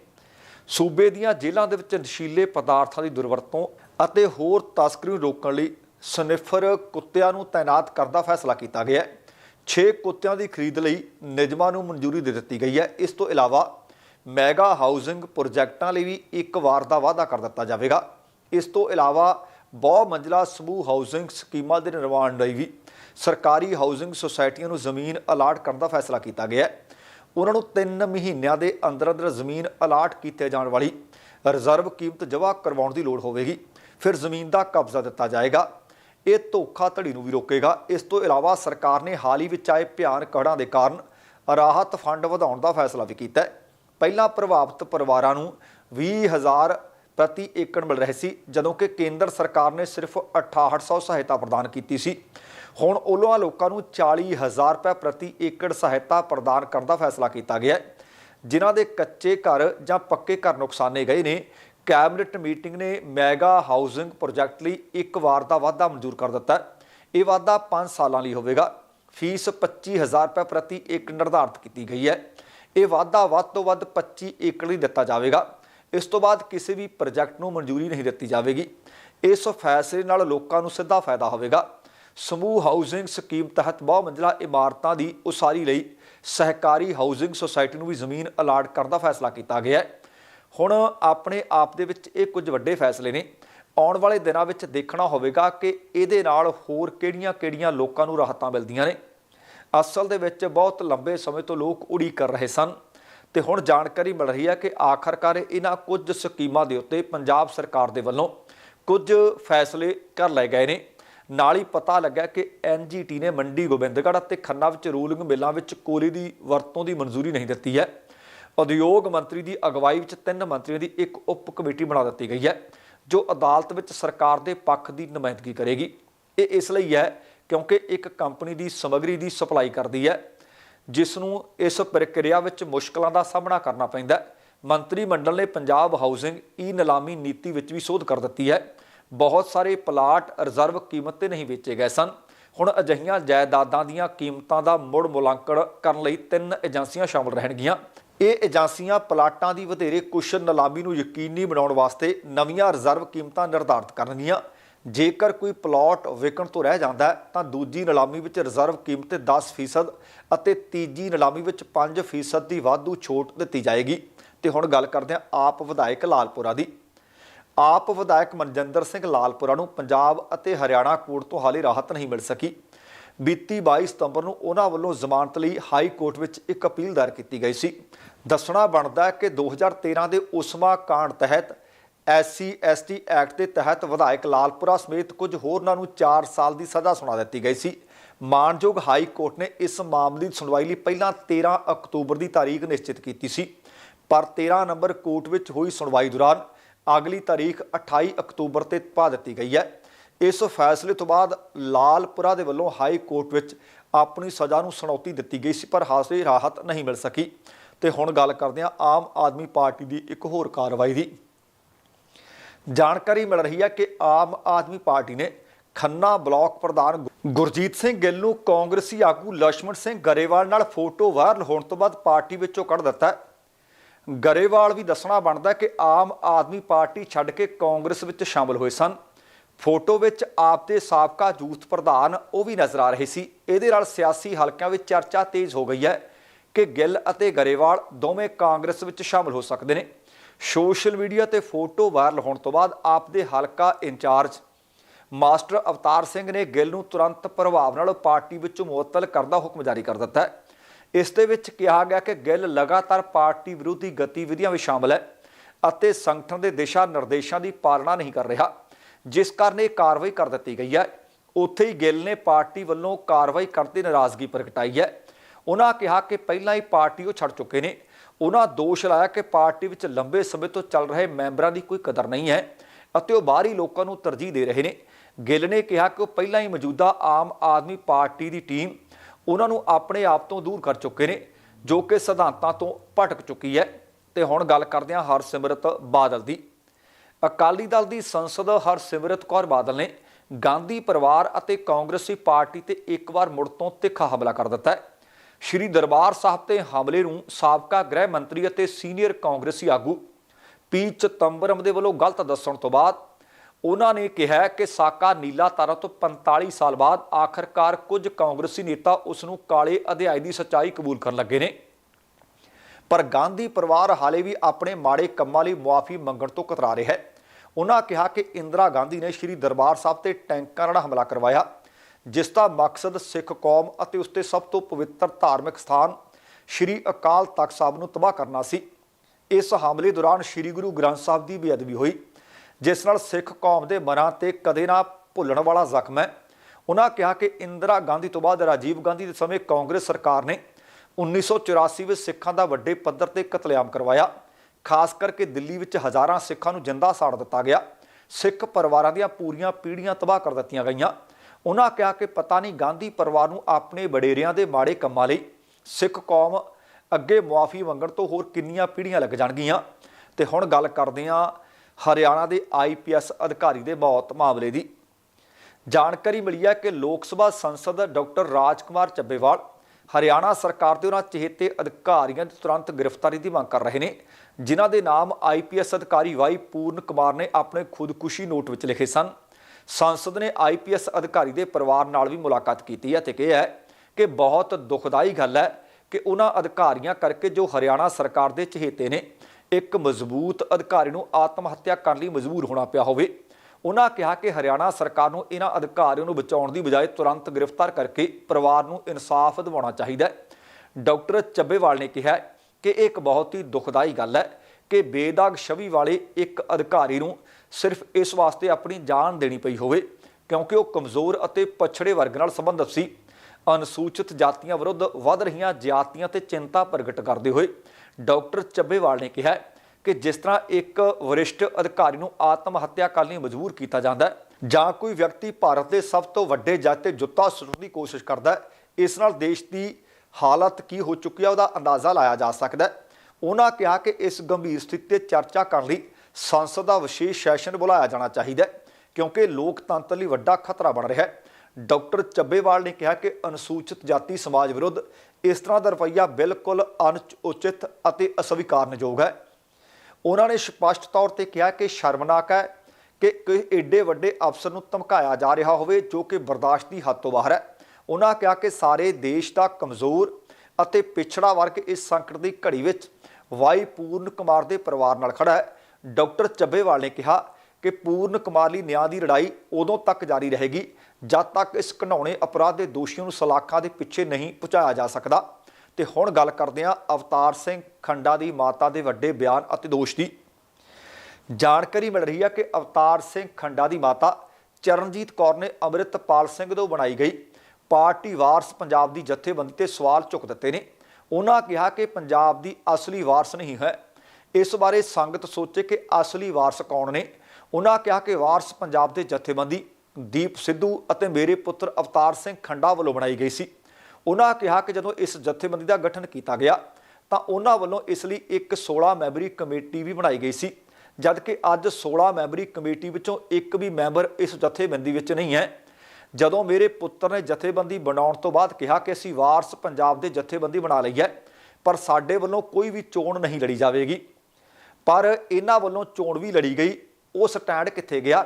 ਸੂਬੇ ਦੀਆਂ ਜੇਲ੍ਹਾਂ ਦੇ ਵਿੱਚ ਨਸ਼ੀਲੇ ਪਦਾਰਥਾਂ ਦੀ ਦੁਰਵਰਤੋਂ ਅਤੇ ਹੋਰ ਤਸਕਰੀ ਨੂੰ ਰੋਕਣ ਲਈ ਸਨਿਫਰ ਕੁੱਤਿਆਂ ਨੂੰ ਤਾਇਨਾਤ ਕਰਨ ਦਾ ਫੈਸਲਾ ਕੀਤਾ ਗਿਆ ਹੈ। 6 ਕੁੱਤਿਆਂ ਦੀ ਖਰੀਦ ਲਈ ਨਿਯਮਾਂ ਨੂੰ ਮਨਜ਼ੂਰੀ ਦੇ ਦਿੱਤੀ ਗਈ ਹੈ। ਇਸ ਤੋਂ ਇਲਾਵਾ ਮੈਗਾ ਹਾਊਸਿੰਗ ਪ੍ਰੋਜੈਕਟਾਂ ਲਈ ਵੀ ਇੱਕ ਵਾਰ ਦਾ ਵਾਅਦਾ ਕਰ ਦਿੱਤਾ ਜਾਵੇਗਾ। ਇਸ ਤੋਂ ਇਲਾਵਾ ਬਹੁ ਮੰਜ਼ਲਾ ਸਮੂਹ ਹਾਊਸਿੰਗ ਸਕੀਮਾਂ ਦੇ ਨਿਰਮਾਣ ਲਈ ਵੀ ਸਰਕਾਰੀ ਹਾਊਸਿੰਗ ਸੁਸਾਇਟੀਆਂ ਨੂੰ ਜ਼ਮੀਨ ਅਲਾਟ ਕਰਨ ਦਾ ਫੈਸਲਾ ਕੀਤਾ ਗਿਆ ਹੈ। ਉਹਨਾਂ ਨੂੰ 3 ਮਹੀਨਿਆਂ ਦੇ ਅੰਦਰ ਅੰਦਰ ਜ਼ਮੀਨ ਅਲਾਟ ਕੀਤੇ ਜਾਣ ਵਾਲੀ ਰਿਜ਼ਰਵ ਕੀਮਤ ਜਮ੍ਹਾਂ ਕਰਵਾਉਣ ਦੀ ਲੋੜ ਹੋਵੇਗੀ। ਫਿਰ ਜ਼ਮੀਨ ਦਾ ਕਬਜ਼ਾ ਦਿੱਤਾ ਜਾਏਗਾ। ਇਹ ਧੋਖਾਧੜੀ ਨੂੰ ਵੀ ਰੋਕੇਗਾ। ਇਸ ਤੋਂ ਇਲਾਵਾ ਸਰਕਾਰ ਨੇ ਹਾਲ ਹੀ ਵਿੱਚ ਆਏ ਭਿਆਨਕ ਹੜ੍ਹਾਂ ਦੇ ਕਾਰਨ ਰਾਹਤ ਫੰਡ ਵਧਾਉਣ ਦਾ ਫੈਸਲਾ ਵੀ ਕੀਤਾ ਹੈ। ਪਹਿਲਾਂ ਪ੍ਰਭਾਵਿਤ ਪਰਿਵਾਰਾਂ ਨੂੰ 20000 ਪ੍ਰਤੀ ਏਕੜ ਮਿਲ ਰਹੇ ਸੀ, ਜਦੋਂ ਕਿ ਕੇਂਦਰ ਸਰਕਾਰ ਨੇ ਸਿਰਫ 6800 ਸਹਾਇਤਾ ਪ੍ਰਦਾਨ ਕੀਤੀ ਸੀ। ਹੁਣ ਉਹਨਾਂ ਲੋਕਾਂ ਨੂੰ 40000 ਰੁਪਏ ਪ੍ਰਤੀ ਏਕੜ ਸਹਾਇਤਾ ਪ੍ਰਦਾਨ ਕਰਨ ਦਾ ਫੈਸਲਾ ਕੀਤਾ ਗਿਆ ਹੈ। ਜਿਨ੍ਹਾਂ ਦੇ ਕੱਚੇ ਘਰ ਜਾਂ ਪੱਕੇ ਘਰ ਨੁਕਸਾਨੇ ਗਏ ਨੇ, ਕੈਬਨਿਟ ਮੀਟਿੰਗ ਨੇ ਮੈਗਾ ਹਾਊਸਿੰਗ ਪ੍ਰੋਜੈਕਟ ਲਈ ਇੱਕ ਵਾਰ ਦਾ ਵਾਅਦਾ ਮਨਜ਼ੂਰ ਕਰ ਦਿੱਤਾ ਇਹ ਵਾਅਦਾ 5 ਸਾਲਾਂ ਲਈ ਹੋਵੇਗਾ। ਫੀਸ 25000 ਰੁਪਏ ਪ੍ਰਤੀ ਏਕੜ ਨਿਰਧਾਰਤ ਕੀਤੀ ਗਈ ਹੈ। ਇਹ ਵਾਅਦਾ ਵੱਧ ਤੋਂ ਵੱਧ 25 ਏਕੜ ਹੀ ਦਿੱਤਾ ਜਾਵੇਗਾ। ਇਸ ਤੋਂ ਬਾਅਦ ਕਿਸੇ ਵੀ ਪ੍ਰੋਜੈਕਟ ਨੂੰ ਮਨਜ਼ੂਰੀ ਨਹੀਂ ਦਿੱਤੀ ਜਾਵੇਗੀ। ਇਸ ਫੈਸਲੇ ਨਾਲ ਲੋਕਾਂ ਨੂੰ ਸਿੱਧਾ ਫਾਇਦਾ ਹੋਵੇਗਾ। ਸਮੂਹ ਹਾਊਸਿੰਗ ਸਕੀਮ ਤਹਿਤ ਬਹੁ ਮੰਜ਼ਲਾ ਇਮਾਰਤਾਂ ਦੀ ਉਸਾਰੀ ਲਈ ਸਹਿਕਾਰੀ ਹਾਊਸਿੰਗ ਸੁਸਾਇਟੀ ਨੂੰ ਵੀ ਜ਼ਮੀਨ ਅਲਾਟ ਕਰਨ ਦਾ ਫੈਸਲਾ ਕੀਤਾ ਗਿਆ ਹੈ। ਹੁਣ ਆਪਣੇ ਆਪ ਦੇ ਵਿੱਚ ਇਹ ਕੁਝ ਵੱਡੇ ਫੈਸਲੇ ਨੇ। ਆਉਣ ਵਾਲੇ ਦਿਨਾਂ ਵਿੱਚ ਦੇਖਣਾ ਹੋਵੇਗਾ ਕਿ ਇਹਦੇ ਨਾਲ ਹੋਰ ਕਿਹੜੀਆਂ-ਕਿਹੜੀਆਂ ਲੋਕਾਂ ਨੂੰ ਰਾਹਤਾਂ ਮਿਲਦੀਆਂ ਨੇ। ਅਸਲ ਦੇ ਵਿੱਚ ਬਹੁਤ ਲੰਬੇ ਸਮੇਂ ਤੋਂ ਲੋਕ ਉਡੀਕ ਕਰ ਰਹੇ ਸਨ ਤੇ ਹੁਣ ਜਾਣਕਾਰੀ ਮਿਲ ਰਹੀ ਹੈ ਕਿ ਆਖਰਕਾਰ ਇਹਨਾਂ ਕੁਝ ਸਕੀਮਾਂ ਦੇ ਉੱਤੇ ਪੰਜਾਬ ਸਰਕਾਰ ਦੇ ਵੱਲੋਂ ਕੁਝ ਫੈਸਲੇ ਕਰ ਲਏ ਗਏ ਨੇ। ਨਾਲ ਹੀ ਪਤਾ ਲੱਗਾ ਕਿ ਐਨਜੀਟੀ ਨੇ ਮੰਡੀ ਗੋਬਿੰਦਗੜ੍ਹ ਅਤੇ ਖੰਨਾ ਵਿੱਚ ਰੂਲਿੰਗ ਮਿਲਾਂ ਵਿੱਚ ਕੋਲੇ ਦੀ ਵਰਤੋਂ ਦੀ ਮਨਜ਼ੂਰੀ ਨਹੀਂ ਦਿੱਤੀ ਹੈ। ਉਦਯੋਗ ਮੰਤਰੀ ਦੀ ਅਗਵਾਈ ਵਿੱਚ ਤਿੰਨ ਮੰਤਰੀਆਂ ਦੀ ਇੱਕ ਉਪ ਕਮੇਟੀ ਬਣਾ ਦਿੱਤੀ ਗਈ ਹੈ, ਜੋ ਅਦਾਲਤ ਵਿੱਚ ਸਰਕਾਰ ਦੇ ਪੱਖ ਦੀ ਨੁਮਾਇੰਦਗੀ ਕਰੇਗੀ। ਇਹ ਇਸ ਲਈ ਹੈ ਕਿਉਂਕਿ ਇੱਕ ਕੰਪਨੀ ਦੀ ਸਮੱਗਰੀ ਦੀ ਸਪਲਾਈ ਕਰਦੀ ਹੈ ਜਿਸ ਨੂੰ ਇਸ ਪ੍ਰਕਿਰਿਆ ਵਿੱਚ ਮੁਸ਼ਕਲਾਂ ਦਾ ਸਾਹਮਣਾ ਕਰਨਾ ਪੈਂਦਾ ਹੈ। ਮੰਤਰੀ ਮੰਡਲ ਨੇ ਪੰਜਾਬ ਹਾਊਸਿੰਗ ਈ ਨਿਲਾਮੀ ਨੀਤੀ ਵਿੱਚ ਵੀ ਸੋਧ ਕਰ ਦਿੱਤੀ ਹੈ। ਬਹੁਤ ਸਾਰੇ ਪਲਾਟ ਰਿਜ਼ਰਵ ਕੀਮਤ ਤੇ ਨਹੀਂ ਵੇਚੇ ਗਏ ਸਨ। ਹੁਣ ਅਜਿਹੀਆਂ ਜਾਇਦਾਦਾਂ ਦੀਆਂ ਕੀਮਤਾਂ ਦਾ ਮੁੜ ਮੁਲਾਂਕਣ ਕਰਨ ਲਈ ਤਿੰਨ ਏਜੰਸੀਆਂ ਸ਼ਾਮਲ ਰਹਿਣਗੀਆਂ। ਇਹ ਏਜੰਸੀਆਂ ਪਲਾਟਾਂ ਦੀ ਵਧੇਰੇ ਕੁਸ਼ਲ ਨਿਲਾਮੀ ਨੂੰ ਯਕੀਨੀ ਬਣਾਉਣ ਵਾਸਤੇ ਨਵੀਆਂ ਰਿਜ਼ਰਵ ਕੀਮਤਾਂ ਨਿਰਧਾਰਤ ਕਰਨਗੀਆਂ। ਜੇਕਰ ਕੋਈ ਪਲਾਟ ਵਿਕਣ ਤੋਂ ਰਹਿ ਜਾਂਦਾ ਤਾਂ ਦੂਜੀ ਨਿਲਾਮੀ ਵਿੱਚ ਰਿਜ਼ਰਵ ਕੀਮਤ ਤੇ 10% ਅਤੇ ਤੀਜੀ ਨਿਲਾਮੀ ਵਿੱਚ 5% ਦੀ ਵਾਧੂ ਛੋਟ ਦਿੱਤੀ ਜਾਏਗੀ। ਤੇ ਹੁਣ ਗੱਲ ਕਰਦੇ ਹਾਂ ਆਪ ਵਿਧਾਇਕ ਲਾਲਪੁਰਾ ਦੀ। ਆਪ ਵਿਧਾਇਕ ਮਨਜਿੰਦਰ ਸਿੰਘ ਲਾਲਪੁਰਾ ਨੂੰ ਪੰਜਾਬ ਅਤੇ ਹਰਿਆਣਾ ਕੋਰਟ ਤੋਂ ਹਾਲੇ ਰਾਹਤ ਨਹੀਂ ਮਿਲ ਸਕੀ। ਬੀਤੀ 22 ਸਤੰਬਰ ਨੂੰ ਉਹਨਾਂ ਵੱਲੋਂ ਜ਼ਮਾਨਤ ਲਈ ਹਾਈ ਕੋਰਟ ਵਿੱਚ ਇੱਕ ਅਪੀਲ ਦਾਇਰ ਕੀਤੀ ਗਈ ਸੀ। ਦੱਸਣਾ ਬਣਦਾ ਹੈ ਕਿ 2013 ਦੇ ਉਸਮਾ ਕਾਂਡ ਤਹਿਤ ਐਸਸੀ, ਐਸਟੀ ਐਕਟ ਦੇ ਤਹਿਤ ਵਿਧਾਇਕ ਲਾਲਪੁਰਾ ਸਮੇਤ ਕੁਝ ਹੋਰਨਾਂ ਨੂੰ 4 ਸਾਲ ਦੀ ਸਜ਼ਾ ਸੁਣਾ ਦਿੱਤੀ ਗਈ ਸੀ। ਮਾਨਯੋਗ ਹਾਈ ਕੋਰਟ ਨੇ ਇਸ ਮਾਮਲੇ ਦੀ ਸੁਣਵਾਈ ਲਈ ਪਹਿਲਾਂ 13 ਅਕਤੂਬਰ ਦੀ ਤਾਰੀਖ ਨਿਸ਼ਚਿਤ ਕੀਤੀ ਸੀ, ਪਰ 13 ਨੰਬਰ ਕੋਰਟ ਵਿੱਚ ਹੋਈ ਸੁਣਵਾਈ ਦੌਰਾਨ ਅਗਲੀ ਤਾਰੀਖ 28 ਅਕਤੂਬਰ ਤੇ ਪਾ ਦਿੱਤੀ ਗਈ ਹੈ। ਇਸ ਫੈਸਲੇ ਤੋਂ ਬਾਅਦ ਲਾਲਪੁਰਾ ਦੇ ਵੱਲੋਂ ਹਾਈ ਕੋਰਟ ਵਿੱਚ ਆਪਣੀ ਸਜ਼ਾ ਨੂੰ ਸੁਣੌਤੀ ਦਿੱਤੀ ਗਈ ਸੀ, ਪਰ ਹਾਸੇ ਰਾਹਤ ਨਹੀਂ ਮਿਲ ਸਕੀ। ਤੇ ਹੁਣ ਗੱਲ ਕਰਦੇ ਹਾਂ ਆਮ ਆਦਮੀ ਪਾਰਟੀ ਦੀ ਇੱਕ ਹੋਰ ਕਾਰਵਾਈ ਦੀ। ਜਾਣਕਾਰੀ ਮਿਲ ਰਹੀ ਹੈ ਕਿ ਆਮ ਆਦਮੀ ਪਾਰਟੀ ਨੇ ਖੰਨਾ ਬਲਾਕ ਪ੍ਰਧਾਨ ਗੁਰਜੀਤ ਸਿੰਘ ਗਿੱਲ ਨੂੰ ਕਾਂਗਰਸੀ ਆਗੂ ਲక్ష్మణ ਸਿੰਘ ਗਰੇਵਾਲ ਨਾਲ ਫੋਟੋ ਵਾਇਰਲ ਹੋਣ ਤੋਂ ਬਾਅਦ ਪਾਰਟੀ ਵਿੱਚੋਂ ਕੱਢ ਦਿੱਤਾ ਗਰੇਵਾਲ ਵੀ ਦੱਸਣਾ ਬਣਦਾ ਕਿ ਆਮ ਆਦਮੀ ਪਾਰਟੀ ਛੱਡ ਕੇ ਕਾਂਗਰਸ ਵਿੱਚ ਸ਼ਾਮਲ ਹੋਏ ਸਨ। ਫੋਟੋ ਵਿੱਚ ਆਪ ਦੇ ਸਾਬਕਾ ਯੂਥ ਪ੍ਰਧਾਨ ਉਹ ਵੀ ਨਜ਼ਰ ਆ ਰਹੇ ਸੀ। ਇਹਦੇ ਨਾਲ ਸਿਆਸੀ ਹਲਕਿਆਂ ਵਿੱਚ ਚਰਚਾ ਤੇਜ਼ ਹੋ ਗਈ ਹੈ ਕਿ ਗਿੱਲ ਅਤੇ ਗਰੇਵਾਲ ਦੋਵੇਂ ਕਾਂਗਰਸ ਵਿੱਚ ਸ਼ਾਮਲ ਹੋ ਸਕਦੇ ਨੇ। ਸੋਸ਼ਲ ਮੀਡੀਆ ਤੇ ਫੋਟੋ ਵਾਇਰਲ ਹੋਣ ਤੋਂ ਬਾਅਦ ਆਪ ਦੇ ਹਲਕਾ ਇੰਚਾਰਜ ਮਾਸਟਰ ਅਵਤਾਰ ਸਿੰਘ ਨੇ ਗਿੱਲ ਨੂੰ ਤੁਰੰਤ ਪ੍ਰਭਾਵ ਨਾਲ ਪਾਰਟੀ ਵਿੱਚੋਂ ਮੁਅੱਤਲ ਕਰਨ ਦਾ ਹੁਕਮ ਜਾਰੀ ਕਰ ਦਿੱਤਾ ਹੈ। ਇਸ ਦੇ ਵਿੱਚ ਕਿਹਾ ਗਿਆ ਕਿ ਗਿੱਲ ਲਗਾਤਾਰ ਪਾਰਟੀ ਵਿਰੋਧੀ ਗਤੀਵਿਧੀਆਂ ਵਿੱਚ ਸ਼ਾਮਲ ਹੈ ਅਤੇ ਸੰਗਠਨ ਦੇ ਦਿਸ਼ਾ ਨਿਰਦੇਸ਼ਾਂ ਦੀ ਪਾਲਣਾ ਨਹੀਂ ਕਰ ਰਿਹਾ, ਜਿਸ ਕਾਰਨ ਇਹ ਕਾਰਵਾਈ ਕਰ ਦਿੱਤੀ ਗਈ ਹੈ। ਉੱਥੇ ਹੀ ਗਿੱਲ ਨੇ ਪਾਰਟੀ ਵੱਲੋਂ ਕਾਰਵਾਈ ਕਰਨ ਨਾਰਾਜ਼ਗੀ ਪ੍ਰਗਟਾਈ ਹੈ। ਉਹਨਾਂ ਕਿਹਾ ਕਿ ਪਹਿਲਾਂ ਹੀ ਪਾਰਟੀ ਉਹ ਛੱਡ ਚੁੱਕੇ ਨੇ ਉਹਨਾਂ ਦੋਸ਼ ਲਾਇਆ ਕਿ ਪਾਰਟੀ ਵਿੱਚ ਲੰਬੇ ਸਮੇਂ ਤੋਂ ਚੱਲ ਰਹੇ ਮੈਂਬਰਾਂ ਦੀ ਕੋਈ ਕਦਰ ਨਹੀਂ ਹੈ ਅਤੇ ਉਹ ਬਾਹਰੀ ਲੋਕਾਂ ਨੂੰ ਤਰਜੀਹ ਦੇ ਰਹੇ ਨੇ। ਗਿੱਲ ਨੇ ਕਿਹਾ ਕਿ ਉਹ ਪਹਿਲਾਂ ਹੀ ਮੌਜੂਦਾ ਆਮ ਆਦਮੀ ਪਾਰਟੀ ਦੀ ਟੀਮ ਉਹਨਾਂ ਨੂੰ ਆਪਣੇ ਆਪ ਤੋਂ ਦੂਰ ਕਰ ਚੁੱਕੇ ਨੇ, ਜੋ ਕਿ ਸਿਧਾਂਤਾਂ ਤੋਂ ਭਟਕ ਚੁੱਕੀ ਹੈ। ਤੇ ਹੁਣ ਗੱਲ ਕਰਦੇ ਹਾਂ ਹਰਸਿਮਰਤ ਬਾਦਲ ਦੀ। ਅਕਾਲੀ ਦਲ ਦੀ ਸੰਸਦ ਹਰਸਿਮਰਤ ਕੌਰ ਬਾਦਲ ਨੇ ਗਾਂਧੀ ਪਰਿਵਾਰ ਅਤੇ ਕਾਂਗਰਸੀ ਪਾਰਟੀ ਤੇ ਇੱਕ ਵਾਰ ਮੁੜ ਤੋਂ ਤਿੱਖਾ ਹਮਲਾ ਕਰ ਦਿੱਤਾ ਹੈ। ਸ਼੍ਰੀ ਦਰਬਾਰ ਸਾਹਿਬ ਤੇ ਹਮਲੇ ਨੂੰ ਸਾਬਕਾ ਗ੍ਰਹਿ ਮੰਤਰੀ ਅਤੇ ਸੀਨੀਅਰ ਕਾਂਗਰਸੀ ਆਗੂ ਪੀ ਚਤੰਬਰਮ ਦੇ ਵੱਲੋਂ ਗਲਤ ਦੱਸਣ ਤੋਂ ਬਾਅਦ ਉਹਨਾਂ ਨੇ ਕਿਹਾ ਕਿ ਸਾਕਾ ਨੀਲਾ ਤਾਰਾ ਤੋਂ 45 ਸਾਲ ਬਾਅਦ ਆਖਰਕਾਰ ਕੁਝ ਕਾਂਗਰਸੀ ਨੇਤਾ ਉਸ ਨੂੰ ਕਾਲੇ ਅਧਿਆਇ ਦੀ ਸੱਚਾਈ ਕਬੂਲ ਕਰਨ ਲੱਗੇ ਨੇ। ਪਰ ਗਾਂਧੀ ਪਰਿਵਾਰ ਹਾਲੇ ਵੀ ਆਪਣੇ ਮਾੜੇ ਕੰਮਾਂ ਲਈ ਮੁਆਫੀ ਮੰਗਣ ਤੋਂ ਕਤਰਾ ਰਿਹਾ ਹੈ। ਉਹਨਾਂ ਕਿਹਾ ਕਿ ਇੰਦਰਾ ਗਾਂਧੀ ਨੇ ਸ਼੍ਰੀ ਦਰਬਾਰ ਸਾਹਿਬ ਤੇ ਟੈਂਕਾਂ ਨਾਲ ਹਮਲਾ ਕਰਵਾਇਆ। ਜਿਸ ਦਾ ਮਕਸਦ ਸਿੱਖ ਕੌਮ ਅਤੇ ਉਸ ਤੇ ਸਭ ਤੋਂ ਪਵਿੱਤਰ ਧਾਰਮਿਕ ਸਥਾਨ ਸ਼੍ਰੀ ਅਕਾਲ ਤਖਤ ਸਾਹਿਬ ਨੂੰ ਤਬਾਹ ਕਰਨਾ ਸੀ। ਇਸ ਹਮਲੇ ਦੌਰਾਨ ਸ਼੍ਰੀ ਗੁਰੂ ਗ੍ਰੰਥ ਸਾਹਿਬ ਦੀ ਬੇਅਦਬੀ ਹੋਈ, ਜਿਸ ਨਾਲ ਸਿੱਖ ਕੌਮ ਦੇ ਮਨਾਂ ਤੇ ਕਦੇ ਨਾ ਭੁੱਲਣ ਵਾਲਾ ਜ਼ਖਮ ਹੈ। ਉਹਨਾਂ ਕਿਹਾ ਕਿ ਇੰਦਰਾ ਗਾਂਧੀ ਤੋਂ ਬਾਅਦ ਰਾਜੀਵ ਗਾਂਧੀ ਦੇ ਸਮੇਂ ਕਾਂਗਰਸ ਸਰਕਾਰ ਨੇ 1984 ਵਿੱਚ ਸਿੱਖਾਂ ਦਾ ਵੱਡੇ ਪੱਧਰ ਤੇ ਕਤਲੇਆਮ ਕਰਵਾਇਆ। ਖਾਸ ਕਰਕੇ ਦਿੱਲੀ ਵਿੱਚ ਹਜ਼ਾਰਾਂ ਸਿੱਖਾਂ ਨੂੰ ਜਿੰਦਾ ਸਾੜ ਦਿੱਤਾ ਗਿਆ। ਸਿੱਖ ਪਰਿਵਾਰਾਂ ਦੀਆਂ ਪੂਰੀਆਂ ਪੀੜ੍ਹੀਆਂ ਤਬਾਹ ਕਰ ਦਿੱਤੀਆਂ ਗਈਆਂ। ਉਹਨਾਂ ਕਿਹਾ ਕਿ ਪਤਾ ਨਹੀਂ ਗਾਂਧੀ ਪਰਿਵਾਰ ਨੂੰ ਆਪਣੇ ਵਡੇਰਿਆਂ ਦੇ ਮਾੜੇ ਕੰਮਾਂ ਲਈ ਸਿੱਖ ਕੌਮ ਅੱਗੇ ਮੁਆਫੀ ਮੰਗਣ ਤੋਂ ਹੋਰ ਕਿੰਨੀਆਂ ਪੀੜ੍ਹੀਆਂ ਲੱਗ ਜਾਣਗੀਆਂ। ਤੇ ਹੁਣ ਗੱਲ ਕਰਦੇ ਹਾਂ ਹਰਿਆਣਾ ਦੇ ਆਈਪੀਐਸ ਅਧਿਕਾਰੀ ਦੇ ਮੌਤ ਮਾਮਲੇ ਦੀ। ਜਾਣਕਾਰੀ ਮਿਲੀ ਹੈ ਕਿ ਲੋਕ ਸਭਾ ਸੰਸਦ ਡਾਕਟਰ ਰਾਜਕੁਮਾਰ ਚੱਬੇਵਾਲ ਹਰਿਆਣਾ ਸਰਕਾਰ ਦੇ ਉਹਨਾਂ ਚਹੇਤੇ ਅਧਿਕਾਰੀਆਂ ਦੀ ਤੁਰੰਤ ਗ੍ਰਿਫਤਾਰੀ ਦੀ ਮੰਗ ਕਰ ਰਹੇ ਨੇ, ਜਿਨ੍ਹਾਂ ਦੇ ਨਾਮ ਆਈਪੀਐਸ ਅਧਿਕਾਰੀ ਵਾਈ ਪੂਰਨ ਕੁਮਾਰ ਨੇ ਆਪਣੇ ਖੁਦਕੁਸ਼ੀ ਨੋਟ ਵਿੱਚ ਲਿਖੇ ਸਨ। ਸੰਸਦ ਨੇ ਆਈਪੀਐਸ ਅਧਿਕਾਰੀ ਦੇ ਪਰਿਵਾਰ ਨਾਲ ਵੀ ਮੁਲਾਕਾਤ ਕੀਤੀ ਹੈ ਤੇ ਕਿਹਾ ਹੈ ਕਿ ਬਹੁਤ ਦੁਖਦਾਈ ਗੱਲ ਹੈ ਕਿ ਉਹਨਾਂ ਅਧਿਕਾਰੀਆਂ ਕਰਕੇ ਜੋ ਹਰਿਆਣਾ ਸਰਕਾਰ ਦੇ ਚਹੇਤੇ ਨੇ, ਇੱਕ ਮਜ਼ਬੂਤ ਅਧਿਕਾਰੀ ਨੂੰ ਆਤਮ ਹੱਤਿਆ ਕਰਨ ਲਈ ਮਜਬੂਰ ਹੋਣਾ ਪਿਆ ਹੋਵੇ। ਉਹਨਾਂ ਕਿਹਾ ਕਿ ਹਰਿਆਣਾ ਸਰਕਾਰ ਨੂੰ ਇਹਨਾਂ ਅਧਿਕਾਰੀਆਂ ਨੂੰ ਬਚਾਉਣ ਦੀ ਬਜਾਏ ਤੁਰੰਤ ਗ੍ਰਿਫਤਾਰ ਕਰਕੇ ਪਰਿਵਾਰ ਨੂੰ ਇਨਸਾਫ ਦਿਵਾਉਣਾ ਚਾਹੀਦਾ ਹੈ। ਡਾਕਟਰ ਚੱਬੇਵਾਲ ਨੇ ਕਿਹਾ ਕਿ ਇਹ ਇੱਕ ਬਹੁਤ ਹੀ ਦੁਖਦਾਈ ਗੱਲ ਹੈ ਕਿ ਬੇਦਾਗ ਛਵੀ ਵਾਲੇ ਇੱਕ ਅਧਿਕਾਰੀ ਨੂੰ ਸਿਰਫ ਇਸ ਵਾਸਤੇ ਆਪਣੀ ਜਾਨ ਦੇਣੀ ਪਈ ਹੋਵੇ, ਕਿਉਂਕਿ ਉਹ ਕਮਜ਼ੋਰ ਅਤੇ ਪਛੜੇ ਵਰਗ ਨਾਲ ਸੰਬੰਧਿਤ ਸੀ। ਅਨੁਸੂਚਿਤ ਜਾਤੀਆਂ ਵਿਰੁੱਧ ਵੱਧ ਰਹੀਆਂ ਜਾਤੀਆਂ ਤੇ ਚਿੰਤਾ ਪ੍ਰਗਟ ਕਰਦੇ ਹੋਏ, ਡਾਕਟਰ ਚੱਬੇਵਾਲ ਨੇ ਕਿਹਾ ਕਿ ਜਿਸ ਤਰ੍ਹਾਂ ਇੱਕ ਵਰਿਸ਼ਟ ਅਧਿਕਾਰੀ ਨੂੰ ਆਤਮ ਹੱਤਿਆ ਕਰਨ ਲਈ ਮਜਬੂਰ ਕੀਤਾ ਜਾਂਦਾ ਹੈ, ਜਾਂ ਕੋਈ ਵਿਅਕਤੀ ਭਾਰਤ ਦੇ ਸਭ ਤੋਂ ਵੱਡੇ ਜੱਜ ਤੇ ਜੁੱਤਾ ਸੁੱਟਣ ਦੀ ਕੋਸ਼ਿਸ਼ ਕਰਦਾ ਹੈ, ਇਸ ਨਾਲ ਦੇਸ਼ ਦੀ ਹਾਲਤ ਕੀ ਹੋ ਚੁੱਕੀ ਹੈ ਉਹਦਾ ਅੰਦਾਜ਼ਾ ਲਾਇਆ ਜਾ ਸਕਦਾ ਹੈ। ਉਹਨਾਂ ਕਿਹਾ ਕਿ ਇਸ ਗੰਭੀਰ ਸਥਿਤੀ ਤੇ ਚਰਚਾ ਕਰਨ ਲਈ ਸੰਸਦ ਦਾ ਵਿਸ਼ੇਸ਼ ਸੈਸ਼ਨ ਬੁਲਾਇਆ ਜਾਣਾ ਚਾਹੀਦਾ ਹੈ, ਕਿਉਂਕਿ ਲੋਕਤੰਤਰ ਲਈ ਵੱਡਾ ਖਤਰਾ ਬਣ ਰਿਹਾ ਹੈ। ਡਾਕਟਰ ਚੱਬੇਵਾਲ ਨੇ ਕਿਹਾ ਕਿ ਅਨੁਸੂਚਿਤ ਜਾਤੀ ਸਮਾਜ ਵਿਰੁੱਧ ਇਸ ਤਰ੍ਹਾਂ ਦਾ ਰਵੱਈਆ ਬਿਲਕੁਲ ਅਨੁਚਿਤ ਅਤੇ ਅਸਵੀਕਾਰਨਯੋਗ ਹੈ। ਉਹਨਾਂ ਨੇ ਸਪਸ਼ਟ ਤੌਰ ਤੇ ਕਿਹਾ ਕਿ ਸ਼ਰਮਨਾਕ ਹੈ ਕਿ ਕੋਈ ਏਡੇ ਵੱਡੇ ਅਫਸਰ ਨੂੰ ਧਮਕਾਇਆ ਜਾ ਰਿਹਾ ਹੋਵੇ ਜੋ ਕਿ ਬਰਦਾਸ਼ਤ ਦੀ ਹੱਦ ਤੋਂ ਬਾਹਰ ਹੈ। ਉਹਨਾਂ ਕਿਹਾ ਕਿ ਸਾਰੇ ਦੇਸ਼ ਦਾ ਕਮਜ਼ੋਰ ਅਤੇ ਪਿਛੜਾ ਵਰਗ ਇਸ ਸੰਕਟ ਦੀ ਘੜੀ ਵਿੱਚ ਵਾਈ ਪੂਰਨ ਕੁਮਾਰ ਦੇ ਪਰਿਵਾਰ ਨਾਲ ਖੜਾ ਹੈ। ਡਾਕਟਰ ਚੱਬੇਵਾਲ ਨੇ ਕਿਹਾ ਕਿ ਪੂਰਨ ਕੁਮਾਰ ਲਈ ਨਿਆਂ ਦੀ ਲੜਾਈ ਉਦੋਂ ਤੱਕ ਜਾਰੀ ਰਹੇਗੀ, ਜਦ ਤੱਕ ਇਸ ਘਿਨਾਉਣੇ ਅਪਰਾਧ ਦੇ ਦੋਸ਼ੀਆਂ ਨੂੰ ਸਲਾਖਾਂ ਦੇ ਪਿੱਛੇ ਨਹੀਂ ਪਹੁੰਚਾਇਆ ਜਾ ਸਕਦਾ। ਤੇ ਹੁਣ ਗੱਲ ਕਰਦੇ ਹਾਂ ਅਵਤਾਰ ਸਿੰਘ ਖੰਡਾ ਦੀ ਮਾਤਾ ਦੇ ਵੱਡੇ ਬਿਆਨ ਅਤੇ ਦੋਸ਼ ਦੀ। ਜਾਣਕਾਰੀ ਮਿਲ ਰਹੀ ਹੈ ਕਿ ਅਵਤਾਰ ਸਿੰਘ ਖੰਡਾ ਦੀ ਮਾਤਾ ਚਰਨਜੀਤ ਕੌਰ ਨੇ ਅੰਮ੍ਰਿਤਪਾਲ ਸਿੰਘ ਤੋਂ ਬਣਾਈ ਗਈ ਪਾਰਟੀ ਵਾਰਸ ਪੰਜਾਬ ਦੀ ਜਥੇਬੰਦੀ ਤੇ ਸਵਾਲ ਚੁੱਕ ਦਿੱਤੇ ਨੇ। ਉਹਨਾਂ ਕਿਹਾ ਕਿ ਪੰਜਾਬ ਦੀ ਅਸਲੀ ਵਾਰਸ ਨਹੀਂ ਹੈ। ਇਸ ਬਾਰੇ ਸੰਗਤ ਸੋਚੇ ਕਿ ਅਸਲੀ ਵਾਰਸ ਕੌਣ ਨੇ? ਉਹਨਾਂ ਕਿਹਾ ਕਿ ਵਾਰਸ ਪੰਜਾਬ ਦੇ ਜਥੇਬੰਦੀ ਦੀਪ ਸਿੱਧੂ ਅਤੇ ਮੇਰੇ ਪੁੱਤਰ ਅਵਤਾਰ ਸਿੰਘ ਖੰਡਾ ਵੱਲੋਂ ਬਣਾਈ ਗਈ ਸੀ। ਉਹਨਾਂ ਕਿਹਾ ਕਿ ਜਦੋਂ ਇਸ ਜਥੇਬੰਦੀ ਦਾ ਗਠਨ ਕੀਤਾ ਗਿਆ, ਤਾਂ ਉਹਨਾਂ ਵੱਲੋਂ ਇਸ ਲਈ ਇੱਕ 16 ਮੈਂਬਰੀ ਕਮੇਟੀ ਵੀ ਬਣਾਈ ਗਈ ਸੀ ਜਦ ਕਿ ਅੱਜ 16 ਮੈਂਬਰੀ ਕਮੇਟੀ ਵਿੱਚੋਂ ਇੱਕ ਵੀ ਮੈਂਬਰ ਇਸ ਜਥੇਬੰਦੀ ਵਿੱਚ ਨਹੀਂ ਹੈ। ਜਦੋਂ ਮੇਰੇ ਪੁੱਤਰ ਨੇ ਜਥੇਬੰਦੀ ਬਣਾਉਣ ਤੋਂ ਬਾਅਦ ਕਿਹਾ ਕਿ ਅਸੀਂ ਵਾਰਸ ਪੰਜਾਬ ਦੇ ਜਥੇਬੰਦੀ ਬਣਾ ਲਈ ਹੈ, ਪਰ ਸਾਡੇ ਵੱਲੋਂ ਕੋਈ ਵੀ ਚੋਣ ਨਹੀਂ ਲੜੀ ਜਾਵੇਗੀ। ਪਰ ਇਹਨਾਂ ਵੱਲੋਂ ਚੋਣ ਵੀ ਲੜੀ ਗਈ। ਉਹ ਸਟੈਂਡ ਕਿੱਥੇ ਗਿਆ?